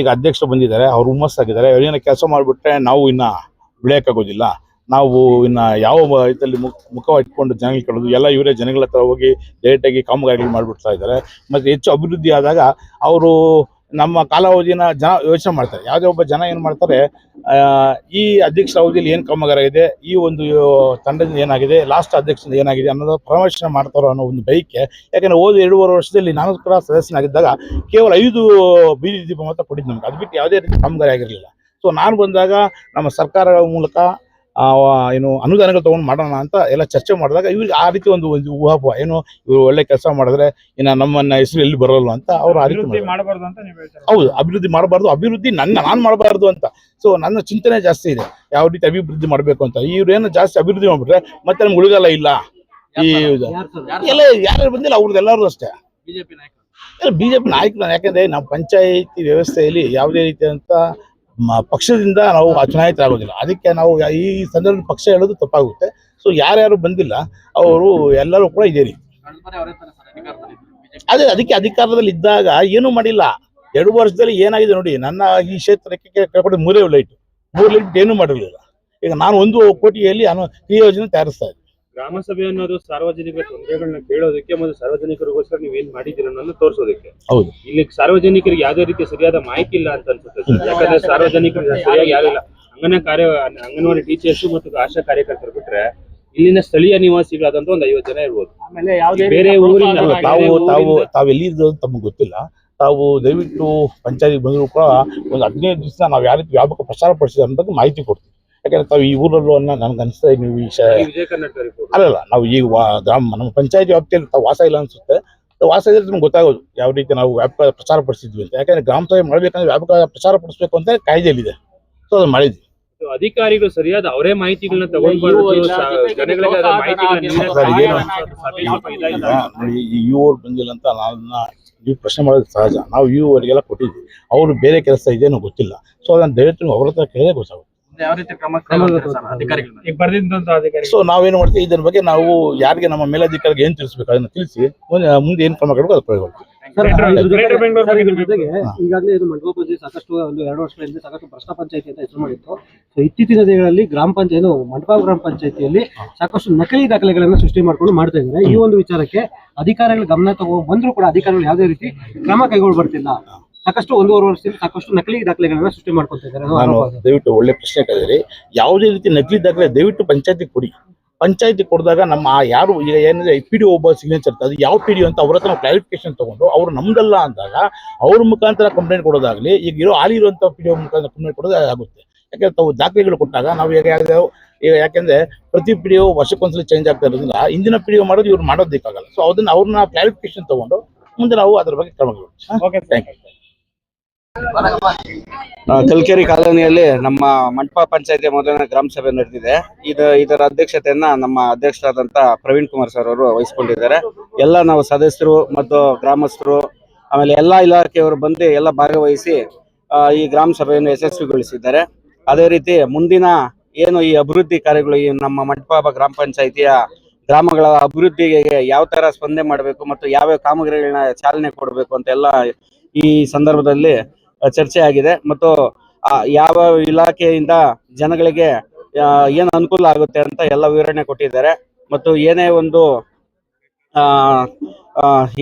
S6: ಈಗ ಅಧ್ಯಕ್ಷರು ಬಂದಿದ್ದಾರೆ ಅವ್ರು ಹುಮ್ಮಸ್ಸಾಗಿದ್ದಾರೆ. ಏನೋ ಕೆಲಸ ಮಾಡಿಬಿಟ್ರೆ ನಾವು ಇನ್ನ ಬೆಳೆಯೋಕ್ಕಾಗೋದಿಲ್ಲ ನಾವು ಇನ್ನ ಯಾವ ಇದರಲ್ಲಿ ಮುಖ ಮುಖ ಇಟ್ಕೊಂಡು ಜನಗಳಿಗೆ ಕೇಳೋದು, ಎಲ್ಲ ಇವರೇ ಜನಗಳ ಹತ್ರ ಹೋಗಿ ಡೈರೆಕ್ಟಾಗಿ ಕಾಮಗಾರಿಗಳು ಮಾಡಿಬಿಡ್ತಾ ಇದ್ದಾರೆ. ಮತ್ತೆ ಹೆಚ್ಚು ಅಭಿವೃದ್ಧಿ ಆದಾಗ ಅವರು ನಮ್ಮ ಕಾಲಾವಧಿನ ಜನ ಯೋಚನೆ ಮಾಡ್ತಾರೆ. ಯಾವುದೇ ಒಬ್ಬ ಜನ ಏನು ಮಾಡ್ತಾರೆ ಈ ಅಧ್ಯಕ್ಷರ ಅವಧಿಯಲ್ಲಿ ಏನು ಕಾಮಗಾರ ಇದೆ ಈ ಒಂದು ತಂಡದಿಂದ ಏನಾಗಿದೆ ಲಾಸ್ಟ್ ಅಧ್ಯಕ್ಷದಿಂದ ಏನಾಗಿದೆ ಅನ್ನೋದು ಪ್ರಮೋಷನ್ ಮಾಡ್ತಾರೋ ಅನ್ನೋ ಒಂದು ಬೈಕೆ ಯಾಕಂದ್ರೆ ಹೋದ ಎರಡೂವರೆ ವರ್ಷದಲ್ಲಿ ನಾನು ಕೂಡ ಸದಸ್ಯನಾಗಿದ್ದಾಗ ಕೇವಲ ಐದು ಬೀದಿ ದೀಪ ಮಾತ್ರ ಕೊಟ್ಟಿದ್ದು ನಮ್ಗೆ. ಅದು ಬಿಟ್ಟು ಯಾವುದೇ ರೀತಿ ಕಾಮಗಾರಿ ಆಗಿರಲಿಲ್ಲ. ಸೊ ನಾನು ಬಂದಾಗ ನಮ್ಮ ಸರ್ಕಾರಗಳ ಮೂಲಕ ಏನು ಅನುದಾನಗಳು ತೊಗೊಂಡು ಮಾಡೋಣ ಅಂತ ಎಲ್ಲ ಚರ್ಚೆ ಮಾಡಿದಾಗ ಇವ್ರಿಗೆ ಆ ರೀತಿ ಒಂದು ಒಂದು ಊಹಾಪ ಏನು ಇವರು ಒಳ್ಳೆ ಕೆಲಸ ಮಾಡಿದ್ರೆ ಇನ್ನು ನಮ್ಮನ್ನ ಹೆಸರು ಎಲ್ಲಿ ಬರೋಲ್ಲ ಅಂತ ಅವ್ರು ಆ ರೀತಿ
S8: ಮಾಡಬಾರ್ದು ಅಂತ ನೀವು ಹೇಳ್ತಾರೆ?
S6: ಹೌದು ಅಭಿವೃದ್ಧಿ ಮಾಡಬಾರ್ದು ಅಭಿವೃದ್ಧಿ ನನ್ನ ನಾನು ಮಾಡಬಾರ್ದು ಅಂತ. ಸೊ ನನ್ನ ಚಿಂತನೆ ಜಾಸ್ತಿ ಇದೆ ಯಾವ ರೀತಿ ಅಭಿವೃದ್ಧಿ ಮಾಡಬೇಕು ಅಂತ. ಇವ್ರೇನು ಜಾಸ್ತಿ ಅಭಿವೃದ್ಧಿ ಮಾಡ್ಬಿಟ್ರೆ ಮತ್ತೆ ನಮ್ಗೆ ಉಳಿಗಾಲ ಇಲ್ಲ. ಈ ಎಲ್ಲ ಯಾರು ಬಂದಿಲ್ಲ ಅವ್ರದ್ದು ಎಲ್ಲರೂ ಅಷ್ಟೇ. ಬಿಜೆಪಿ ನಾಯಕರು. ಯಾಕಂದ್ರೆ ನಮ್ಮ ಪಂಚಾಯಿತಿ ವ್ಯವಸ್ಥೆಯಲ್ಲಿ ಯಾವುದೇ ರೀತಿಯಾದಂಥ ಪಕ್ಷದಿಂದ ನಾವು ಚುನಾಯಿತರಾಗೋದಿಲ್ಲ. ಅದಕ್ಕೆ ನಾವು ಈ ಸಂದರ್ಭದಲ್ಲಿ ಪಕ್ಷ ಹೇಳೋದು ತಪ್ಪಾಗುತ್ತೆ. ಸೊ ಯಾರ್ಯಾರು ಬಂದಿಲ್ಲ, ಅವರು ಎಲ್ಲರೂ ಕೂಡ ಇದ್ದೀರಿ ಅದೇ, ಅದಕ್ಕೆ ಅಧಿಕಾರದಲ್ಲಿ ಇದ್ದಾಗ ಏನೂ ಮಾಡಿಲ್ಲ. ಎರಡು ವರ್ಷದಲ್ಲಿ ಏನಾಗಿದೆ ನೋಡಿ, ನನ್ನ ಈ ಕ್ಷೇತ್ರಕ್ಕೆ ಕೇಳ್ಕೊಂಡು ಮೂರೇ ಲೈಟ್ ಮೂರು ಲೈಟ್ ಏನೂ ಮಾಡಿರಲಿಲ್ಲ. ಈಗ ನಾನು ಒಂದು ಕೋಟಿಯಲ್ಲಿ ನಾನು ಈ ಯೋಜನೆ ತಯಾರಿಸ್ತಾ
S10: ಗ್ರಾಮ ಸಭೆ ಅನ್ನೋದು ಸಾರ್ವಜನಿಕ ತೊಂದರೆಗಳನ್ನ ಕೇಳೋದಕ್ಕೆ ಮತ್ತು ಸಾರ್ವಜನಿಕರಿಗೋಸ್ಕರ ನೀವ್ ಏನ್ ಮಾಡಿದ್ದೀರ ಅನ್ನೋದನ್ನ ತೋರಿಸೋದಕ್ಕೆ.
S6: ಹೌದು.
S10: ಇಲ್ಲಿ ಸಾರ್ವಜನಿಕರಿಗೆ ಯಾವ್ದೇ ರೀತಿ ಸರಿಯಾದ ಮಾಹಿತಿ ಇಲ್ಲ ಅಂತ ಅನ್ಸುತ್ತೆ ಸರ್. ಯಾಕಂದ್ರೆ ಸಾರ್ವಜನಿಕರಿಗೆ ಸರಿಯಾಗಿ ಯಾರಿಲ್ಲ ಅಂಗನ ಕಾರ್ಯ ಅಂಗನವಾಡಿ ಟೀಚರ್ಸ್ ಮತ್ತು ಆಶಾ ಕಾರ್ಯಕರ್ತರು ಬಿಟ್ರೆ ಇಲ್ಲಿನ ಸ್ಥಳೀಯ ನಿವಾಸಿಗಳಾದಂತ ಒಂದು ಐವತ್ತು ಜನ ಇರ್ಬೋದು. ಬೇರೆ ಊರಿಂದ
S6: ತಾವು
S10: ಬೇರೆ
S6: ತಾವು
S10: ಊರಿಂದ-
S6: ತಾವು ಎಲ್ಲಿದ್ದು ಅಂತ ತಮಗೆ ಗೊತ್ತಿಲ್ಲ. ತಾವು ದಯವಿಟ್ಟು ಪಂಚಾಯತ್ ಬಂದರೂ ಕೂಡ ಒಂದು ಹದಿನೈದು ದಿವಸ ನಾವು ಯಾವ ರೀತಿ ವ್ಯಾಪಕ ಪ್ರಚಾರ ಪಡಿಸಿದ ಅನ್ನೋದಕ್ಕೆ ಮಾಹಿತಿ ಕೊಡ್ತೀವಿ. ಯಾಕಂದ್ರೆ ತಾವು ಈ ಊರಲ್ಲೂ ಅನ್ನ ನನ್ಗೆ ಅನಿಸ್ತದೆ ನೀವು ಈ ಶ-
S10: ಕರ್ನಾಟಕ
S6: ಅಲ್ಲಲ್ಲ ನಾವು ಈಗ ವಾ- ಗ್ರಾಮ ನಮ್ಮ ಪಂಚಾಯತಿ ವ್ಯಾಪ್ತಿಯಲ್ಲಿ ತಾವು ವಾಸ ಇಲ್ಲ ಅನ್ಸುತ್ತೆ. ವಾಸ ಇದ್ರೆ ನಿಮ್ಗೆ ಗೊತ್ತಾಗೋದು ಯಾವ ರೀತಿ ನಾವು ವ್ಯಾಪಕ ಪ್ರಚಾರ ಪಡಿಸಿದ್ವಿ ಅಂತ. ಯಾಕಂದ್ರೆ ಗ್ರಾಮ ಸಭೆ ಮಾಡಬೇಕಂದ್ರೆ ವ್ಯಾಪಕ ಪ್ರಚಾರ ಪಡಿಸ್ಬೇಕು ಅಂತ ಕಾಯ್ದೆಯಲ್ಲಿದೆ. ಸೊ ಅದನ್ನ ಮಾಡಿದ್ವಿ.
S10: ಅಧಿಕಾರಿಗಳು ಸರಿಯಾದ ಅವರೇ ಮಾಹಿತಿಗಳನ್ನ
S6: ತಗೊಂಡ್ಬಾರ್ದು ಯು ಬಂದಿಲ್ಲ ಅಂತ ನನ್ನ ನೀವು ಪ್ರಶ್ನೆ ಮಾಡೋದು ಸಹಜ. ನಾವು ಯು ಅವರಿಗೆಲ್ಲ ಕೊಟ್ಟಿದ್ವಿ. ಅವರು ಬೇರೆ ಕೆಲಸ ಇದೇನೋ ಗೊತ್ತಿಲ್ಲ. ಸೊ ಅದನ್ನ ದಯವಿಟ್ಟು ಅವ್ರ ಹತ್ರ ಕೇಳೇ ಗೊತ್ತಾಗುತ್ತೆ.
S10: ಯಾವ ರೀತಿ ಕ್ರಮ ಅಧಿಕಾರಿಗಳು ಈಗ ಬರ್ದಿದ್ದಂತ ಅಧಿಕಾರಿ
S6: ಸೊ ನಾವೇನು ಮಾಡ್ತೀವಿ ಇದರ ಬಗ್ಗೆ ನಾವು ಯಾರಿಗೆ ನಮ್ಮ ಮೇಲಧಿಕಾರಿಗೆ ಏನ್ ತಿಳಿಸ್ಬೇಕು ಅದನ್ನ ತಿಳಿಸಿ ಮುಂದೆ ಏನ್ ಕ್ರಮ ಕೈಗೊಳ್ಬೇಕು ಅದು
S4: ಜೊತೆಗೆ ಈಗಾಗಲೇ ಇದು ಪಂಚಾಯತ್ ಸಾಕಷ್ಟು ಒಂದು ಎರಡು ವರ್ಷಗಳ ಹಿಂದೆ ಸಾಕಷ್ಟು ಭ್ರಷ್ಟ ಪಂಚಾಯತಿ ಅಂತ ಹೆಸರು ಮಾಡಿತ್ತು. ಸೊ ಇತ್ತೀಚಿನ ದಿನಗಳಲ್ಲಿ ಗ್ರಾಮ ಪಂಚಾಯತ್ ಮಂಟಪ ಗ್ರಾಮ ಪಂಚಾಯತಿಯಲ್ಲಿ ಸಾಕಷ್ಟು ನಕಲಿ ದಾಖಲೆಗಳನ್ನ ಸೃಷ್ಟಿ ಮಾಡ್ಕೊಂಡು ಮಾಡ್ತಾ ಇದ್ದಾರೆ. ಈ ಒಂದು ವಿಚಾರಕ್ಕೆ ಅಧಿಕಾರಿಗಳು ಗಮನ ತಗೋ ಬಂದ್ರು ಕೂಡ ಅಧಿಕಾರಿಗಳು ಯಾವುದೇ ರೀತಿ ಕ್ರಮ ಕೈಗೊಳ್ಬರ್ತಿಲ್ಲ. ಸಾಕಷ್ಟು ಒಂದೂವರೆ ವರ್ಷದಿಂದ ಸಾಕಷ್ಟು ನಕಲಿ ದಾಖಲೆಗಳನ್ನ ಸೃಷ್ಟಿ ಮಾಡ್ಕೊತಿದ್ದಾರೆ ಅನ್ನೋ
S6: ನಾನು
S4: ಆರೋಪ ಇದೆ.
S6: ದಯವಿಟ್ಟು ಒಳ್ಳೆ ಪ್ರಶ್ನೆ ಕೇಳಿದ್ರಿ. ಯಾವುದೇ ರೀತಿ ನಕಲಿ ದಾಖಲೆ ದಯವಿಟ್ಟು ಪಂಚಾಯತಿ ಕೊಡಿ. ಪಂಚಾಯತಿ ಕೊಡಿದಾಗ ನಮ್ಮ ಆ ಯಾರು ಈಗ ಏನಿದೆ ಪಿ ಡಿ ಒಬ್ಬ ಸಿಗ್ನೇಚರ್ ಅದು ಯಾವ ಪಿ ಡಿ ಅಂತ ಅವ್ರ ಹತ್ರ ಕ್ಲಾರಿಫಿಕೇಶನ್ ತಗೊಂಡು ಅವ್ರು ನಮ್ದಲ್ಲ ಅಂದಾಗ ಅವ್ರ ಮುಖಾಂತರ ಕಂಪ್ಲೇಂಟ್ ಕೊಡೋದಾಗ್ಲಿ ಈಗ ಇರೋ ಹಾಲಿ ಇರುವಂತ ಪಿ ಡಿ ಒ ಮುಖಾಂತರ ಕಂಪ್ಲೇಂಟ್ ಕೊಡೋದು ಆಗುತ್ತೆ. ಯಾಕಂದ್ರೆ ತಾವು ದಾಖಲೆಗಳು ಕೊಟ್ಟಾಗ ನಾವು ಈಗ ಯಾವ್ದು ಈಗ ಯಾಕೆಂದ್ರೆ ಪ್ರತಿ ಪಿ ಡಿ ಒ ವರ್ಷಕ್ಕೊಂದ್ಸಲ ಚೇಂಜ್ ಆಗ್ತಾ ಇರೋದ್ರಿಂದ ಹಿಂದಿನ ಪಿ ಡಿ ಒ ಮಾಡೋದು ಇವ್ರು ಮಾಡೋದಕ್ಕಾಗಲ್ಲ. ಸೊ ಅದನ್ನ ಅವ್ರನ್ನ ಕ್ಲಾರಿಫಿಕೇಶನ್ ತಗೊಂಡು ಮುಂದೆ ನಾವು ಅದ್ರ ಬಗ್ಗೆ ಕ್ರಮ ಥ್ಯಾಂಕ್ ಯು
S13: ಕಲ್ಕೆರೆ ಕಾಲೋನಿಯಲ್ಲಿ ನಮ್ಮ ಮಂಟಪ ಪಂಚಾಯತಿ ಮೊದಲನೇ ಗ್ರಾಮ ಸಭೆ ನಡೆದಿದೆ. ಇದು ಇದರ ಅಧ್ಯಕ್ಷತೆಯನ್ನ ನಮ್ಮ ಅಧ್ಯಕ್ಷರಾದಂತ ಪ್ರವೀಣ್ ಕುಮಾರ್ ಸರ್ ಅವರು ವಹಿಸಿಕೊಂಡಿದ್ದಾರೆ. ಎಲ್ಲ ನಾವು ಸದಸ್ಯರು ಮತ್ತು ಗ್ರಾಮಸ್ಥರು, ಆಮೇಲೆ ಎಲ್ಲಾ ಇಲಾಖೆಯವರು ಬಂದು ಎಲ್ಲ ಭಾಗವಹಿಸಿ ಈ ಗ್ರಾಮ ಸಭೆಯನ್ನು ಯಶಸ್ವಿಗೊಳಿಸಿದ್ದಾರೆ. ಅದೇ ರೀತಿ ಮುಂದಿನ ಏನು ಈ ಅಭಿವೃದ್ಧಿ ಕಾರ್ಯಗಳು ಈ ನಮ್ಮ ಮಂಟಪ ಗ್ರಾಮ ಪಂಚಾಯಿತಿಯ ಗ್ರಾಮಗಳ ಅಭಿವೃದ್ಧಿಗೆ ಯಾವ ತರ ಸ್ಪಂದನೆ ಮಾಡಬೇಕು ಮತ್ತು ಯಾವ್ಯಾವ ಕಾಮಗಾರಿಗಳನ್ನ ಚಾಲನೆ ಕೊಡಬೇಕು ಅಂತ ಎಲ್ಲ ಈ ಸಂದರ್ಭದಲ್ಲಿ ಚರ್ಚೆ ಆಗಿದೆ. ಮತ್ತು ಯಾವ ಇಲಾಖೆಯಿಂದ ಜನಗಳಿಗೆ ಏನು ಅನುಕೂಲ ಆಗುತ್ತೆ ಅಂತ ಎಲ್ಲ ವಿವರಣೆ ಕೊಟ್ಟಿದ್ದಾರೆ. ಮತ್ತು ಏನೇ ಒಂದು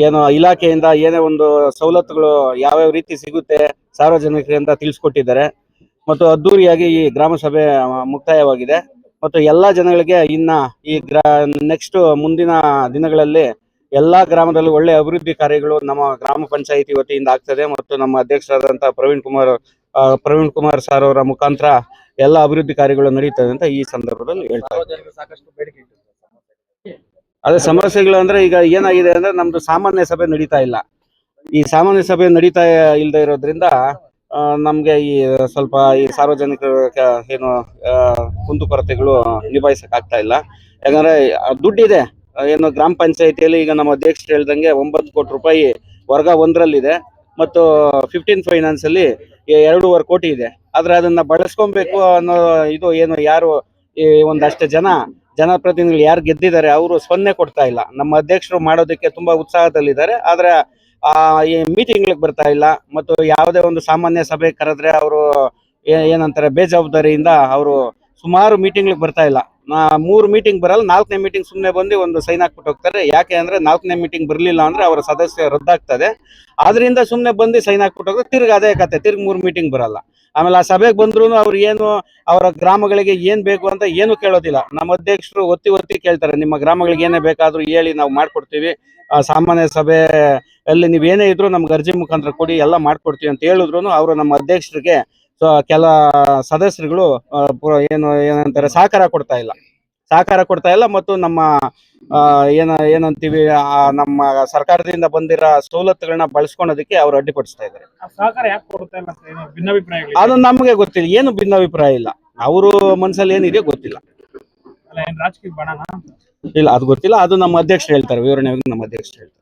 S13: ಏನು ಇಲಾಖೆಯಿಂದ ಏನೇ ಒಂದು ಸವಲತ್ತುಗಳು ಯಾವ್ಯಾವ ರೀತಿ ಸಿಗುತ್ತೆ ಸಾರ್ವಜನಿಕರಿಂದ ತಿಳಿಸ್ಕೊಟ್ಟಿದ್ದಾರೆ. ಮತ್ತು ಅದ್ದೂರಿಯಾಗಿ ಈ ಗ್ರಾಮ ಸಭೆ ಮುಕ್ತಾಯವಾಗಿದೆ. ಮತ್ತು ಎಲ್ಲ ಜನಗಳಿಗೆ ಇನ್ನ ಈ ಗ್ರಾ, ನೆಕ್ಸ್ಟ್ ಮುಂದಿನ ದಿನಗಳಲ್ಲಿ ಎಲ್ಲಾ ಗ್ರಾಮದಲ್ಲೂ ಒಳ್ಳೆ ಅಭಿವೃದ್ಧಿ ಕಾರ್ಯಗಳು ನಮ್ಮ ಗ್ರಾಮ ಪಂಚಾಯಿತಿ ವತಿಯಿಂದ ಆಗ್ತದೆ ಮತ್ತು ನಮ್ಮ ಅಧ್ಯಕ್ಷರಾದಂತಹ ಪ್ರವೀಣ್ ಕುಮಾರ್ ಪ್ರವೀಣ್ ಕುಮಾರ್ ಸರ್ ಅವರ ಮುಖಾಂತರ ಎಲ್ಲ ಅಭಿವೃದ್ಧಿ ಕಾರ್ಯಗಳು ನಡೀತದೆ ಅಂತ ಈ ಸಂದರ್ಭದಲ್ಲಿ ಹೇಳ್ತಾ ಇದ್ದೀನಿ.
S10: ಸಾಕಷ್ಟು ಬೇಡಿಕೆ ಇತ್ತು
S13: ಅದೇ ಸಮಸ್ಯೆಗಳು ಅಂದ್ರೆ ಈಗ ಏನಾಗಿದೆ ಅಂದ್ರೆ ನಮ್ದು ಸಾಮಾನ್ಯ ಸಭೆ ನಡೀತಾ ಇಲ್ಲ. ಈ ಸಾಮಾನ್ಯ ಸಭೆ ನಡೀತಾ ಇಲ್ಲದೆ ಇರೋದ್ರಿಂದ ನಮ್ಗೆ ಈ ಸ್ವಲ್ಪ ಈ ಸಾರ್ವಜನಿಕ ಏನು ಕುಂದು ಕುಂದುಕೊರತೆಗಳು ನಿಭಾಯಿಸಕ್ ಆಗ್ತಾ ಇಲ್ಲ. ಯಾಕಂದ್ರೆ ದುಡ್ಡಿದೆ. ಏನು ಗ್ರಾಮ ಪಂಚಾಯತಿಯಲ್ಲಿ ಈಗ ನಮ್ಮ ಅಧ್ಯಕ್ಷರು ಹೇಳ್ದಂಗೆ ಒಂಬತ್ತು ಕೋಟಿ ರೂಪಾಯಿ ವರ್ಗ ಒಂದರಲ್ಲಿದೆ. ಮತ್ತು ಫಿಫ್ಟೀನ್ ಫೈನಾನ್ಸ್ ಅಲ್ಲಿ ಎರಡೂವರೆ ಕೋಟಿ ಇದೆ. ಆದ್ರೆ ಅದನ್ನ ಬಳಸ್ಕೊಬೇಕು ಅನ್ನೋ ಇದು ಏನು ಯಾರು, ಈ ಒಂದಷ್ಟು ಜನ, ಜನಪ್ರತಿನಿಧಿಗಳು ಯಾರು ಗೆದ್ದಿದ್ದಾರೆ ಅವರು ಸೊನ್ನೆ ಕೊಡ್ತಾ ಇಲ್ಲ. ನಮ್ಮ ಅಧ್ಯಕ್ಷರು ಮಾಡೋದಕ್ಕೆ ತುಂಬಾ ಉತ್ಸಾಹದಲ್ಲಿದ್ದಾರೆ. ಆದ್ರೆ ಆ, ಈ ಮೀಟಿಂಗ್ಗಳಿಗೆ ಬರ್ತಾ ಇಲ್ಲ. ಮತ್ತು ಯಾವುದೇ ಒಂದು ಸಾಮಾನ್ಯ ಸಭೆ ಕರೆದ್ರೆ ಅವರು ಏನಂತಾರೆ, ಬೇಜವಾಬ್ದಾರಿಯಿಂದ ಅವರು ಸುಮಾರು ಮೀಟಿಂಗ್ಗಳಿಗೆ ಬರ್ತಾ ಇಲ್ಲ. ಮೂರು ಮೀಟಿಂಗ್ ಬರಲ್ಲ, ನಾಲ್ಕನೇ ಮೀಟಿಂಗ್ ಸುಮ್ಮನೆ ಬಂದು ಒಂದು ಸೈನ್ ಹಾಕ್ಬಿಟ್ಟು ಹೋಗ್ತಾರೆ. ಯಾಕೆ ಅಂದ್ರೆ ನಾಲ್ಕನೇ ಮೀಟಿಂಗ್ ಬರಲಿಲ್ಲ ಅಂದ್ರೆ ಅವರ ಸದಸ್ಯ ರದ್ದಾಗ್ತದೆ. ಆದ್ರಿಂದ ಸುಮ್ಮನೆ ಬಂದು ಸೈನ್ ಹಾಕ್ಬಿಟ್ಟು ಹೋಗ್ತಾರೆ. ತಿರ್ಗಿ ಅದೇ ಕತೆ, ತಿರ್ಗಿ ಮೂರು ಮೀಟಿಂಗ್ ಬರಲ್ಲ. ಆಮೇಲೆ ಆ ಸಭೆಗೆ ಬಂದ್ರು ಅವ್ರು ಏನು, ಅವರ ಗ್ರಾಮಗಳಿಗೆ ಏನ್ ಬೇಕು ಅಂತ ಏನು ಕೇಳೋದಿಲ್ಲ. ನಮ್ಮ ಅಧ್ಯಕ್ಷರು ಒತ್ತಿ ಒತ್ತಿ ಕೇಳ್ತಾರೆ, ನಿಮ್ಮ ಗ್ರಾಮಗಳಿಗೆ ಏನೇ ಬೇಕಾದ್ರೂ ಹೇಳಿ ನಾವು ಮಾಡ್ಕೊಡ್ತೀವಿ. ಸಾಮಾನ್ಯ ಸಭೆ ಅಲ್ಲಿ ನೀವೇನೇ ಇದ್ರು ನಮ್ಗೆ ಅರ್ಜಿ ಮುಖಾಂತರ ಕೊಡಿ, ಎಲ್ಲ ಮಾಡ್ಕೊಡ್ತೀವಿ ಅಂತ ಹೇಳಿದ್ರು ಅವರು ನಮ್ಮ ಅಧ್ಯಕ್ಷರಿಗೆ ಸೊ ಕೆಲ ಸದಸ್ಯರುಗಳು ಏನು ಏನಂತಾರೆ ಸಹಕಾರ ಕೊಡ್ತಾ ಇಲ್ಲ. ಸಹಕಾರ ಕೊಡ್ತಾ ಇಲ್ಲ ಮತ್ತು ನಮ್ಮ ಏನ ಏನಂತೀವಿ ನಮ್ಮ ಸರ್ಕಾರದಿಂದ ಬಂದಿರೋ ಸವಲತ್ತುಗಳನ್ನ ಬಳಸ್ಕೊಳೋದಕ್ಕೆ ಅವ್ರು ಅಡ್ಡಿಪಡಿಸ್ತಾ ಇದ್ದಾರೆ. ಅದು ನಮಗೆ ಗೊತ್ತಿಲ್ಲ. ಏನು ಭಿನ್ನಾಭಿಪ್ರಾಯ ಇಲ್ಲ. ಅವರು ಮನ್ಸಲ್ಲಿ ಏನಿದೆ ಗೊತ್ತಿಲ್ಲ.
S10: ರಾಜಕೀಯ
S13: ಇಲ್ಲ ಅದು ಗೊತ್ತಿಲ್ಲ. ಅದು ನಮ್ಮ ಅಧ್ಯಕ್ಷರು ಹೇಳ್ತಾರೆ. ವಿವರಣೆ ನಮ್ಮ ಅಧ್ಯಕ್ಷರು ಹೇಳ್ತಾರೆ.